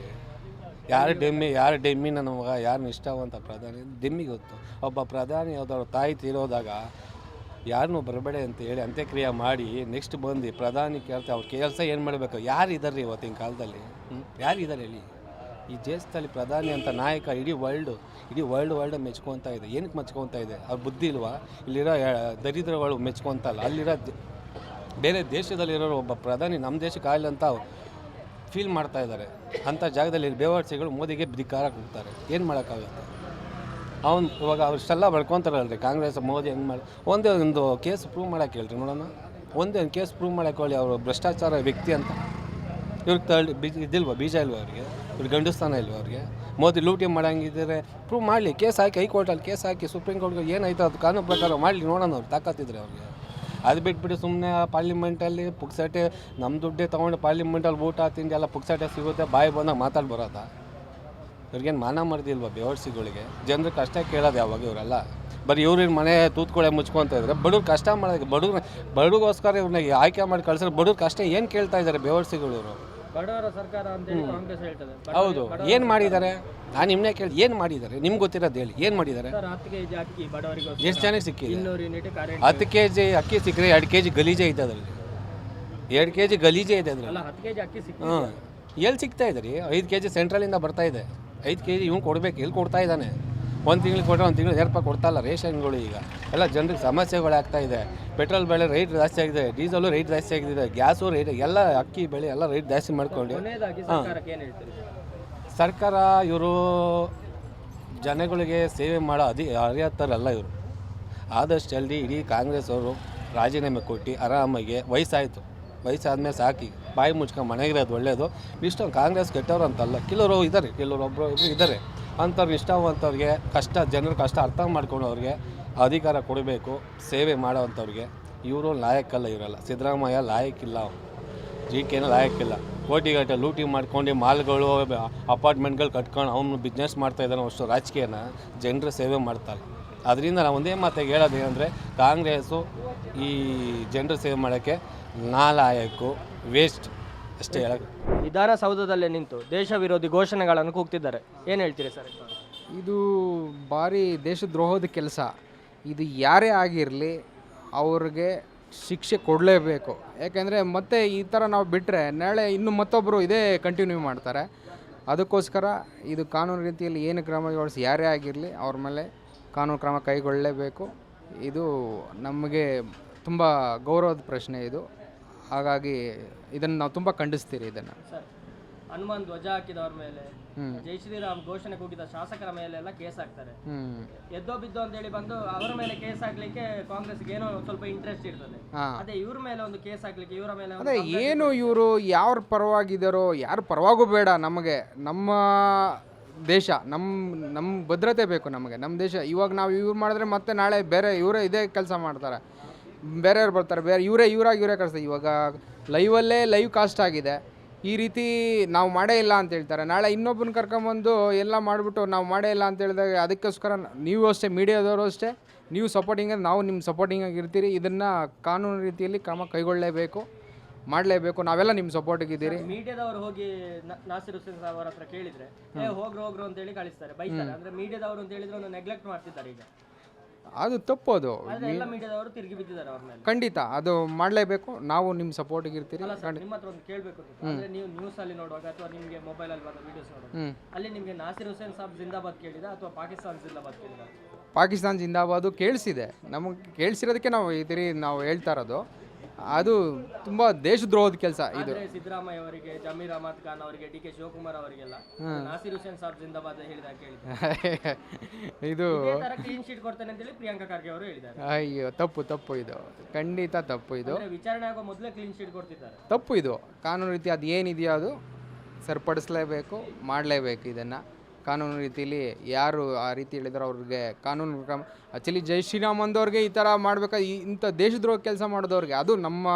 B: ಯಾರು ಡೆಮ್ಮಿ ಯಾರು ಡೆಮ್ಮಿ ನನ್ನ ಮಗ ಯಾರು ನಿಷ್ಠಾವಂತ ಪ್ರಧಾನಿ ಡೆಮ್ಮಿಗೆ ಗೊತ್ತು. ಒಬ್ಬ ಪ್ರಧಾನಿ ಯಾವ್ದಾದ್ರು ತಾಯಿ ತೀರೋದಾಗ ಯಾರನ್ನೂ ಬರಬೇಡ ಅಂತ ಹೇಳಿ ಅಂತ್ಯಕ್ರಿಯೆ ಮಾಡಿ ನೆಕ್ಸ್ಟ್ ಬಂದು ಪ್ರಧಾನಿ ಕೇಳ್ತಾ ಅವ್ರ ಕೆಲಸ ಏನು ಮಾಡಬೇಕು? ಯಾರು ಇದ್ದಾರೆ ಇವತ್ತಿನ ಕಾಲದಲ್ಲಿ? ಯಾರು ಇದ್ದಾರೆ ಹೇಳಿ? ಈ ದೇಶದಲ್ಲಿ ಪ್ರಧಾನಿ ಅಂತ ನಾಯಕ ಇಡೀ ವರ್ಲ್ಡು ಇಡೀ ವರ್ಲ್ಡ್ ವರ್ಲ್ಡ್ ಮೆಚ್ಕೊತಾ ಇದೆ. ಏನಕ್ಕೆ ಮೆಚ್ಕೊತಾ ಇದೆ? ಅವ್ರ ಬುದ್ಧಿ ಇಲ್ವಾ? ಇಲ್ಲಿರೋ ದರಿದ್ರಗಳು ಮೆಚ್ಕೊತಲ್ಲ. ಅಲ್ಲಿರೋ ಬೇರೆ ದೇಶದಲ್ಲಿರೋರು ಒಬ್ಬ ಪ್ರಧಾನಿ ನಮ್ಮ ದೇಶಕ್ಕೆ ಆಗಲಿ ಅಂತ ಫೀಲ್ ಮಾಡ್ತಾ ಇದ್ದಾರೆ. ಅಂಥ ಜಾಗದಲ್ಲಿ ಬೇವಾರ್ಸಿಗಳು ಮೋದಿಗೆ ಧಿಕ್ಕಾರ ಕೊಡ್ತಾರೆ. ಏನು ಮಾಡೋಕ್ಕಾಗುತ್ತೆ? ಅವನು ಇವಾಗ ಅವ್ರಷ್ಟೆಲ್ಲ ಬಳ್ಕೊತಾರಲ್ರಿ ಕಾಂಗ್ರೆಸ್, ಮೋದಿ ಹೆಂಗೆ ಮಾಡಿ, ಒಂದೇ ಒಂದು ಕೇಸ್ ಪ್ರೂವ್ ಮಾಡೋಕೆ ಹೇಳ್ರಿ ನೋಡೋಣ. ಒಂದೇ ಒಂದು ಕೇಸ್ ಪ್ರೂವ್ ಮಾಡೋಕೆ ಹೇಳಿ ಅವರು ಭ್ರಷ್ಟಾಚಾರ ವ್ಯಕ್ತಿ ಅಂತ. ಇವ್ರಿಗೆ ತಳ್ಳಿ ಬೀಜ ಇದಿಲ್ವ, ಬೀಜ ಇಲ್ವಾ ಅವ್ರಿಗೆ? ಇವ್ರಿಗೆ ಗಂಡಸ್ತಾನ ಇಲ್ವಾ ಅವ್ರಿಗೆ? ಮೋದಿ ಲೂಟಿ ಮಾಡಂಗಿದ್ರೆ ಪ್ರೂವ್ ಮಾಡಲಿ, ಕೇಸ್ ಹಾಕಿ ಹೈಕೋರ್ಟಲ್ಲಿ ಕೇಸ್ ಹಾಕಿ ಸುಪ್ರೀಂ ಕೋರ್ಟ್ಗೆ ಏನಾಯ್ತು ಅದು ಕಾನೂನು ಪ್ರಕಾರ ಮಾಡಲಿ, ನೋಡೋಣ ಅವ್ರು ತಾಕತ್ತಿದ್ರೆ ಅವ್ರಿಗೆ. ಅದು ಬಿಟ್ಬಿಟ್ಟು ಸುಮ್ಮನೆ ಪಾರ್ಲಿಮೆಂಟಲ್ಲಿ ಪುಕ್ಸಟೆ ನಮ್ಮ ದುಡ್ಡೇ ತೊಗೊಂಡು ಪಾರ್ಲಿಮೆಂಟಲ್ಲಿ ಊಟ, ತಿಂಡಿ ಎಲ್ಲ ಪುಕ್ಸಟೆ ಸಿಗುತ್ತೆ, ಬಾಯಿ ಬಂದಾಗ ಮಾತಾಡಿ ಬರೋದಾ? ಇವ್ರಿಗೇನು ಮಾನ ಮರ್ದಿಲ್ವಾ ಬೇವರ್ಸಿಗಳಿಗೆ? ಜನರು ಕಷ್ಟ ಕೇಳೋದು ಯಾವಾಗ ಇವರೆಲ್ಲ? ಬರೀ ಇವ್ರಿನ ಮನೆ ತೂತ್ಕೊಳ್ಳೆ ಮುಚ್ಕೊತ ಇದ್ದಾರೆ ಬಡವ್ರು ಕಷ್ಟ ಮಾಡೋದಕ್ಕೆ ಬಡವ್ರ, ಬಡವ್ರಿಗೋಸ್ಕರ ಇವ್ರನ್ನ ಆಯ್ಕೆ ಮಾಡಿ ಕಳ್ಸಿದ್ರೆ ಬಡವ್ರ ಕಷ್ಟ ಏನು ಕೇಳ್ತಾ ಇದ್ದಾರೆ ಇವರು?
C: ಬಡವರ ಸರ್ಕಾರ ಅಂತೇಳಿ ಕಾಂಗ್ರೆಸ್ ಹೇಳ್ತದೆ.
B: ಹೌದು. ಏನು ಮಾಡಿದ್ದಾರೆ? ನಾನು ನಿಮ್ಮನ್ನೇ ಕೇಳಿ ಏನು ಮಾಡಿದ್ದಾರೆ? ನಿಮ್ಗೆ ಗೊತ್ತಿರೋದು ಹೇಳಿ ಏನು ಮಾಡಿದ್ದಾರೆ?
C: ಸರ್ ಹತ್ತು ಅಕ್ಕಿ ಬಡವರಿಗೆ
B: ಎಷ್ಟು ಜನ ಸಿಕ್ಕಿದೆ?
C: ಇನ್ನೂರು ಯೂನಿಟ್ ಕರೆಂಟ್
B: ಹತ್ತು ಕೆ ಜಿ ಅಕ್ಕಿ ಸಿಕ್ಕರೆ ಎರಡು ಕೆ ಜಿ ಗಲೀಜೆ ಇದೆ ಅದರಲ್ಲಿ. ಎರಡು ಕೆ ಜಿ ಗಲೀಜೆ ಇದೆ ಅದರಲ್ಲಿ.
C: ಅಲ್ಲ ಹತ್ತು ಕೆಜಿ ಅಕ್ಕಿ ಸಿಕ್ಕಿದೆ.
B: ಹಾಂ ಎಲ್ಲಿ ಸಿಗ್ತಾ ಇದೆ ರೀ? ಐದು ಕೆ ಜಿ ಸೆಂಟ್ರಲಿಂದ ಬರ್ತಾ ಇದೆ. ಐದು ಕೆ ಜಿ ಇವ್ನು ಕೊಡ್ಬೇಕು ಎಲ್ಲಿ ಕೊಡ್ತಾ ಇದ್ದಾನೆ? ಒಂದು ತಿಂಗಳಿಗೆ ಕೊಟ್ಟರೆ ಒಂದು ತಿಂಗಳು ಎರಡು ಕೊಡ್ತಾ ಇಲ್ಲ ರೇಷನ್ಗಳು ಈಗ. ಎಲ್ಲ ಜನರಿಗೆ ಸಮಸ್ಯೆಗಳು ಆಗ್ತಾ ಇದೆ. ಪೆಟ್ರೋಲ್ ಬೆಲೆ ರೇಟ್ ಜಾಸ್ತಿ ಆಗಿದೆ ಡೀಸೆಲು ರೇಟ್ ಜಾಸ್ತಿ ಆಗಿದೆ ಗ್ಯಾಸು ರೇಟ್ ಎಲ್ಲ ಅಕ್ಕಿ ಬೆಳೆ ಎಲ್ಲ ರೇಟ್ ಜಾಸ್ತಿ ಮಾಡ್ಕೊಂಡು.
C: ಹಾಂ.
B: ಸರ್ಕಾರ ಇವರು ಜನಗಳಿಗೆ ಸೇವೆ ಮಾಡೋ ಅಧಿ ಅರಿಯತ್ತಾರಲ್ಲ ಇವರು. ಆದಷ್ಟು ಜಲ್ದಿ ಇಡೀ ಕಾಂಗ್ರೆಸ್ ಅವರು ರಾಜೀನಾಮೆ ಕೊಟ್ಟು ಆರಾಮಾಗಿ ವಯಸ್ಸಾಯಿತು. ವಯಸ್ಸಾದ್ಮೇಲೆ ಸಾಕಿ ಬಾಯಿ ಮುಚ್ಕೊಂಡು ಮನೆಗಿರೋದು ಒಳ್ಳೆಯದು ಇಷ್ಟೊಂದು ಕಾಂಗ್ರೆಸ್ ಕೆಟ್ಟವ್ರು ಅಂತಲ್ಲ. ಕೆಲವರು ಇದ್ದಾರೆ ಕೆಲವರು ಒಬ್ಬರು ಇಬ್ಬರು ಇದ್ದಾರೆ ಅಂಥವ್ರು ನಿಷ್ಠಾವಂಥವ್ರಿಗೆ ಕಷ್ಟ, ಜನರ ಕಷ್ಟ ಅರ್ಥ ಮಾಡ್ಕೊಂಡವ್ರಿಗೆ ಅಧಿಕಾರ ಕೊಡಬೇಕು, ಸೇವೆ ಮಾಡೋವಂಥವ್ರಿಗೆ. ಇವರು ಲಾಯಕ್ಕಲ್ಲ ಇವರಲ್ಲ. ಸಿದ್ದರಾಮಯ್ಯ ಲಾಯಕ್ಕಿಲ್ಲ ಜಿ ಕೆನ ಲಾಯಕ್ಕಿಲ್ಲ ಕೋಟಿಗಟ್ಟೆ ಲೂಟಿ ಮಾಡ್ಕೊಂಡು ಮಾಲ್ಗಳು, ಅಪಾರ್ಟ್ಮೆಂಟ್ಗಳು ಕಟ್ಕೊಂಡು ಅವನು ಬಿಸ್ನೆಸ್ ಮಾಡ್ತಾ ಇದ್ದಾನೆ ಅಷ್ಟು ರಾಜಕೀಯನ, ಜನರ ಸೇವೆ ಮಾಡ್ತಾರೆ. ಅದರಿಂದ ನಾನು ಒಂದೇ ಮಾತಾಗಿ ಹೇಳೋದೇನೆಂದರೆ ಕಾಂಗ್ರೆಸ್ಸು ಈ ಜನರ ಸೇವೆ ಮಾಡೋಕ್ಕೆ ನಾಲಾಯಕು ವೇಸ್ಟ್ ಅಷ್ಟೇ
C: ವಿಧಾನಸೌಧದಲ್ಲೇ ನಿಂತು ದೇಶ ವಿರೋಧಿ ಘೋಷಣೆಗಳನ್ನು ಕೂಗ್ತಿದ್ದಾರೆ. ಏನು ಹೇಳ್ತೀರಿ ಸರ್?
F: ಇದು ಭಾರಿ ದೇಶದ್ರೋಹದ ಕೆಲಸ. ಇದು ಯಾರೇ ಆಗಿರಲಿ ಅವ್ರಿಗೆ ಶಿಕ್ಷೆ ಕೊಡಲೇಬೇಕು. ಯಾಕೆಂದರೆ ಮತ್ತೆ ಈ ಥರ ನಾವು ಬಿಟ್ಟರೆ ನಾಳೆ ಇನ್ನು ಮತ್ತೊಬ್ಬರು ಇದೇ ಕಂಟಿನ್ಯೂ ಮಾಡ್ತಾರೆ. ಅದಕ್ಕೋಸ್ಕರ ಇದು ಕಾನೂನು ರೀತಿಯಲ್ಲಿ ಏನು ಕ್ರಮ ಜೋಡಿಸಿ ಯಾರೇ ಆಗಿರಲಿ ಅವ್ರ ಮೇಲೆ ಕಾನೂನು ಕ್ರಮ ಕೈಗೊಳ್ಳಲೇಬೇಕು ಇದು ನಮಗೆ ತುಂಬ ಗೌರವದ ಪ್ರಶ್ನೆ ಇದು. ಹಾಗಾಗಿ ಇದನ್ನು ನಾವು ತುಂಬ ಖಂಡಿಸ್ತೀರಿ ಇದನ್ನು.
C: ಸರ್ ಹನುಮಾನ್ ಧ್ವಜ ಹಾಕಿದವ್ರ ಮೇಲೆ
F: ಜಯ
C: ಜೈ ಶ್ರೀರಾಮ್ ಘೋಷಣೆ ಕೂಗಿದ ಶಾಸಕರ ಮೇಲೆ ಎಲ್ಲ ಕೇಸ್ ಹಾಕ್ತಾರೆ. ಎದ್ದೋ ಬಿದ್ದೋ ಅಂತ ಹೇಳಿ ಬಂದು ಅವರ ಮೇಲೆ ಕೇಸ್ ಹಾಕ್ಲಿಕ್ಕೆ ಕಾಂಗ್ರೆಸ್ ಏನೋ ಸ್ವಲ್ಪ ಇಂಟ್ರೆಸ್ಟ್ ಇರ್ತದೆ. ಅದೇ ಇವ್ರ ಮೇಲೆ ಒಂದು ಕೇಸ್ ಹಾಕ್ಲಿಕ್ಕೆ ಇವರ ಮೇಲೆ ಅಂದ್ರೆ
F: ಅದೇ ಏನು ಇವರು ಯಾರ ಪರವಾಗಿದ್ದಾರೋ ಯಾರ ಪರವಾಗೂ ಬೇಡ ನಮಗೆ. ನಮ್ಮ ದೇಶ ನಮ್ಮ ನಮ್ಮ ಭದ್ರತೆ ಬೇಕು ನಮಗೆ. ನಮ್ಮ ದೇಶ ಇವಾಗ ನಾವು ಇವ್ರು ಮಾಡಿದ್ರೆ ಮತ್ತೆ ನಾಳೆ ಬೇರೆ ಇವರೇ ಇದೇ ಕೆಲಸ ಮಾಡ್ತಾರೆ. ಬೇರೆಯವ್ರು ಬರ್ತಾರೆ? ಬೇರೆ ಇವರೇ ಇವರಾಗಿ ಇವರೇ ಕಳಿಸ್ತಾರೆ. ಇವಾಗ ಲೈವಲ್ಲೇ ಲೈವ್ ಕಾಸ್ಟ್ ಆಗಿದೆ. ಈ ರೀತಿ ನಾವು ಮಾಡೇ ಇಲ್ಲ ಅಂತ ಹೇಳ್ತಾರೆ. ನಾಳೆ ಇನ್ನೊಬ್ಬನ ಕರ್ಕೊಂಬಂದು ಎಲ್ಲ ಮಾಡಿಬಿಟ್ಟು ನಾವು ಮಾಡೇ ಇಲ್ಲ ಅಂತ ಹೇಳಿದಾಗ ಅದಕ್ಕೋಸ್ಕರ ನೀವು ಅಷ್ಟೇ ಮೀಡಿಯಾದವರು ಅಷ್ಟೇ ನೀವು ಸಪೋರ್ಟಿಂಗ್ ನಾವು ನಿಮ್ಮ ಸಪೋರ್ಟಿಂಗ್ ಆಗಿರ್ತೀರಿ ಇದನ್ನು ಕಾನೂನು ರೀತಿಯಲ್ಲಿ ಕ್ರಮ ಕೈಗೊಳ್ಳಲೇಬೇಕು ಮಾಡಲೇಬೇಕು. ನಾವೆಲ್ಲ ನಿಮ್ಮ ಸಪೋರ್ಟಿಗಿದ್ದೀರಿ
C: ಮೀಡಿಯಾದವರು ಹೋಗಿ ನಾಸಿರ್ ಹುಸೇನ್ ಸಾಬ್ ಅವರ ಹತ್ರ ಕೇಳಿದ್ರೆ ಹೋಗ್ರು ಹೋಗ್ರು ಅಂತ ಹೇಳಿ ಕಳಿಸ್ತಾರೆ ಬೈತಾರೆ. ಅಂದ್ರೆ ಮೀಡಿಯಾದವರು ಅಂತ ಹೇಳಿದ್ರೆ ನೆಗ್ಲೆಕ್ಟ್ ಮಾಡ್ತಿದ್ದಾರೆ ಈಗ.
F: ಅದು ತಪ್ಪು ಅದು.
C: ಎಲ್ಲ ಮೀಡಿಯಾದವರು ತಿರುಗಿ ಬಿದ್ದಿದ್ದಾರೆ ಅವ್ರ ಮೇಲೆ.
F: ಖಂಡಿತ ಅದು ಮಾಡಲೇಬೇಕು. ನಾವು ನಿಮ್ಮ ಸಪೋರ್ಟಿಗೆ ಇರ್ತೀರಿ.
C: ಅಲ್ಲ ಸರ್ ನಿಮ್ಮ ಹತ್ರ ಒಂದು ಕೇಳಬೇಕು ಅಂದ್ರೆ ನೀವು ನ್ಯೂಸ್ ಅಲ್ಲಿ ನೋಡುವಾಗ ಅಥವಾ ನಿಮಗೆ ಮೊಬೈಲ್ ಅಲ್ಲಿ ಬಂದ ವಿಡಿಯೋಸ್ ನೋಡುವಾಗ
F: ಹ್ಞೂ
C: ಅಲ್ಲಿ ನಿಮಗೆ ನಾಸಿರ್ ಹುಸೇನ್ ಸಾಬ್ ಜಿಂದಾಬಾದ್ ಕೇಳಿದ ಅಥವಾ ಪಾಕಿಸ್ತಾನ್ ಜಿಂದಾಬಾದ್ ಕೇಳಿದ?
F: ಪಾಕಿಸ್ತಾನ ಜಿಂದಾಬಾದು ಕೇಳಿಸಿದೆ. ನಮಗೆ ಕೇಳಿಸಿರೋದಕ್ಕೆ ನಾವು ಈ ತಿರಿ ನಾವು ಹೇಳ್ತಾ ಇರೋದು. ಅದು ತುಂಬ ದೇಶದ್ರೋಹದ ಕೆಲಸ ಇದು.
C: ಆದ್ರೆ ಸಿದ್ದರಾಮಯ್ಯ ಅವರಿಗೆ ಜಮೀರ್ ಅಹಮದ್ ಖಾನ್ ಅವರಿಗೆ ಡಿ ಕೆ ಶಿವಕುಮಾರ್ ಅವರಿಗೆಲ್ಲ ನಾಸಿರ್ ಹುಸೇನ್ ಸಾಬ್ ಜಿಂದಾಬಾದ್ ಹೇಳಿದ
F: ಇದು
C: ಇದೇ ತರ ಕ್ಲೀನ್ ಶೀಟ್ ಕೊಡ್ತೇನೆ ಅಂತ ಹೇಳಿ ಪ್ರಿಯಾಂಕಾ ಖರ್ಗೆ ಅವರು ಹೇಳಿದ್ದಾರೆ.
F: ಅಯ್ಯೋ ತಪ್ಪು ತಪ್ಪು ಇದು. ಖಂಡಿತ ತಪ್ಪು ಇದು.
C: ಅಂದ್ರೆ ವಿಚಾರಣೆ ಆಗೋ ಮೊದಲೇ ಕ್ಲೀನ್ ಶೀಟ್ ಕೊಡ್ತಿದ್ದಾರೆ.
F: ತಪ್ಪು ಇದು. ಕಾನೂನು ರೀತಿ ಅದು ಏನಿದೆಯೋ ಅದು ಸರಿಪಡಿಸಲೇಬೇಕು ಮಾಡಲೇಬೇಕು ಇದನ್ನು. ಕಾನೂನು ರೀತಿಯಲ್ಲಿ ಯಾರು ಆ ರೀತಿ ಹೇಳಿದಾರೋ ಅವ್ರಿಗೆ ಕಾನೂನು ಕ್ರಮ ಆ್ಯಕ್ಚುಲಿ ಜೈ ಶ್ರೀರಾಮ್ ಅಂದವ್ರಿಗೆ ಈ ಥರ ಮಾಡ್ಬೇಕಾದ್ರೆ ಇಂಥ ದೇಶದ್ರೋಹ ಕೆಲಸ ಮಾಡಿದವ್ರಿಗೆ ಅದು ನಮ್ಮ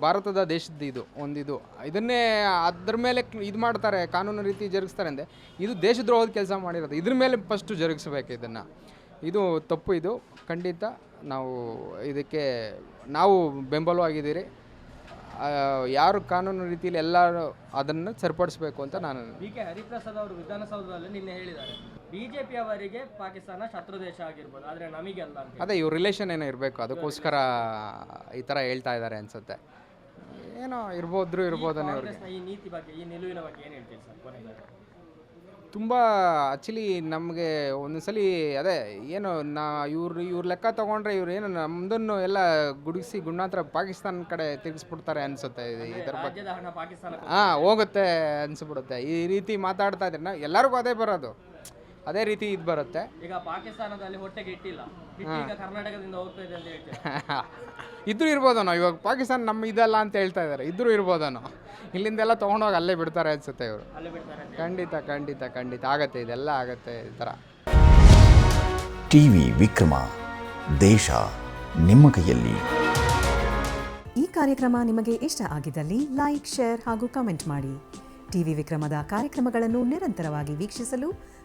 F: ಭಾರತದ ದೇಶದ ಇದು, ಒಂದಿದು. ಇದನ್ನೇ ಅದ್ರ ಮೇಲೆ ಇದು ಮಾಡ್ತಾರೆ, ಕಾನೂನು ರೀತಿ ಜರುಗಿಸ್ತಾರೆ ಅಂದರೆ ಇದು ದೇಶದ್ರೋಹದ ಕೆಲಸ ಮಾಡಿರೋದು. ಇದ್ರ ಮೇಲೆ ಫಸ್ಟು ಜರುಗಿಸ್ಬೇಕು ಇದನ್ನು. ಇದು ತಪ್ಪು ಇದು. ಖಂಡಿತ ನಾವು ಇದಕ್ಕೆ ನಾವು ಬೆಂಬಲವಾಗಿದ್ದೀರಿ. ಯಾರು ಕಾನೂನು ರೀತಿಯಲ್ಲಿ ಎಲ್ಲರೂ ಅದನ್ನು ಸರಿಪಡಿಸಬೇಕು ಅಂತ ನಾನು
C: ಬಿ ಕೆ ಹರಿಪ್ರಸಾದ್ ಅವರು ವಿಧಾನಸೌಧದಲ್ಲಿ ನಿನ್ನೆ ಹೇಳಿದ್ದಾರೆ. ಬಿಜೆಪಿ ಅವರಿಗೆ ಪಾಕಿಸ್ತಾನ ಶತ್ರು ದೇಶ ಆಗಿರ್ಬೋದು ಆದರೆ ನಮಗೆ ಅಲ್ಲ ಅಂತ
F: ಅದೇ ಇವ್ರ ರಿಲೇಷನ್ ಏನೋ ಇರಬೇಕು ಅದಕ್ಕೋಸ್ಕರ ಈ ಥರ ಹೇಳ್ತಾ ಇದ್ದಾರೆ ಅನ್ಸುತ್ತೆ. ಏನೋ ಇರ್ಬೋದ್ರು ಇರ್ಬೋದನ್ನೇ ಅವ್ರಿಗೆ
C: ಈ ನೀತಿ ಬಗ್ಗೆ ಈ ನಿಲುವಿನ ಬಗ್ಗೆ ಏನು ಹೇಳ್ತೀರಿ ಸರ್ ಕೊನೆಗೆ?
F: ತುಂಬ ಆ್ಯಕ್ಚುಲಿ ನಮಗೆ ಒಂದೊಂದ್ಸಲಿ ಅದೇ ಏನು ನಾ ಇವ್ರು ಇವ್ರ ಲೆಕ್ಕ ತೊಗೊಂಡ್ರೆ ಇವ್ರು ಏನು ನಮ್ಮದನ್ನು ಎಲ್ಲ ಗುಡಿಸಿ ಗುಣಾಂತರ ಪಾಕಿಸ್ತಾನ ಕಡೆ ತಿರುಗಿಸ್ಬಿಡ್ತಾರೆ ಅನಿಸುತ್ತೆ ಇದು ಇದರ ಬಗ್ಗೆ. ಹಾಂ ಹೋಗುತ್ತೆ ಅನಿಸ್ಬಿಡುತ್ತೆ. ಈ ರೀತಿ ಮಾತಾಡ್ತಾ ಇದ್ರೆ ನಾವು ಎಲ್ಲರಿಗೂ ಅದೇ ಬರೋದು. ಅದೇ ರೀತಿ ಇದು ಬರುತ್ತೆ.
C: ಈಗ ಪಾಕಿಸ್ತಾನದಲ್ಲಿ ಹೊಟ್ಟೆಗೆ ಇಟ್ಟಿಲ್ಲ. ಈಗ ಕರ್ನಾಟಕದಿಂದ ಹೋಗ್ತಾ ಇದೆ ಅಂತ ಹೇಳ್ತೀವಿ
F: ಇದ್ರೂ ಇರ್ಬೋದನೋ? ಇವಾಗ ಪಾಕಿಸ್ತಾನ ನಮ್ಮ ಇದಲ್ಲ ಅಂತ ಹೇಳ್ತಾ ಇದ್ದಾರೆ ಇದ್ರೂ ಇರ್ಬೋದನೋ? ಇಲ್ಲಿಂದೆಲ್ಲ ತೊಗೊಂಡೋಗಿ ಅಲ್ಲೇ ಬಿಡ್ತಾರೆ ಅನ್ಸುತ್ತೆ ಇವರು.
C: ಅಲ್ಲಿ ಬಿಡ್ತಾರೆ
F: ಖಂಡಿತ ಖಂಡಿತ ಖಂಡಿತ. ಆಗತ್ತೆ ಇದೆಲ್ಲ ಆಗತ್ತೆ ಈ ಥರ.
I: ಟಿವಿ ವಿಕ್ರಮ ದೇಶ ನಿಮ್ಮ ಕೈಯಲ್ಲಿ.
J: ಈ ಕಾರ್ಯಕ್ರಮ ನಿಮಗೆ ಇಷ್ಟ ಆಗಿದ್ದಲ್ಲಿ ಲೈಕ್ ಶೇರ್ ಹಾಗೂ ಕಮೆಂಟ್ ಮಾಡಿ. ಟಿವಿ ವಿಕ್ರಮದ ಕಾರ್ಯಕ್ರಮಗಳನ್ನು ನಿರಂತರವಾಗಿ ವೀಕ್ಷಿಸಲು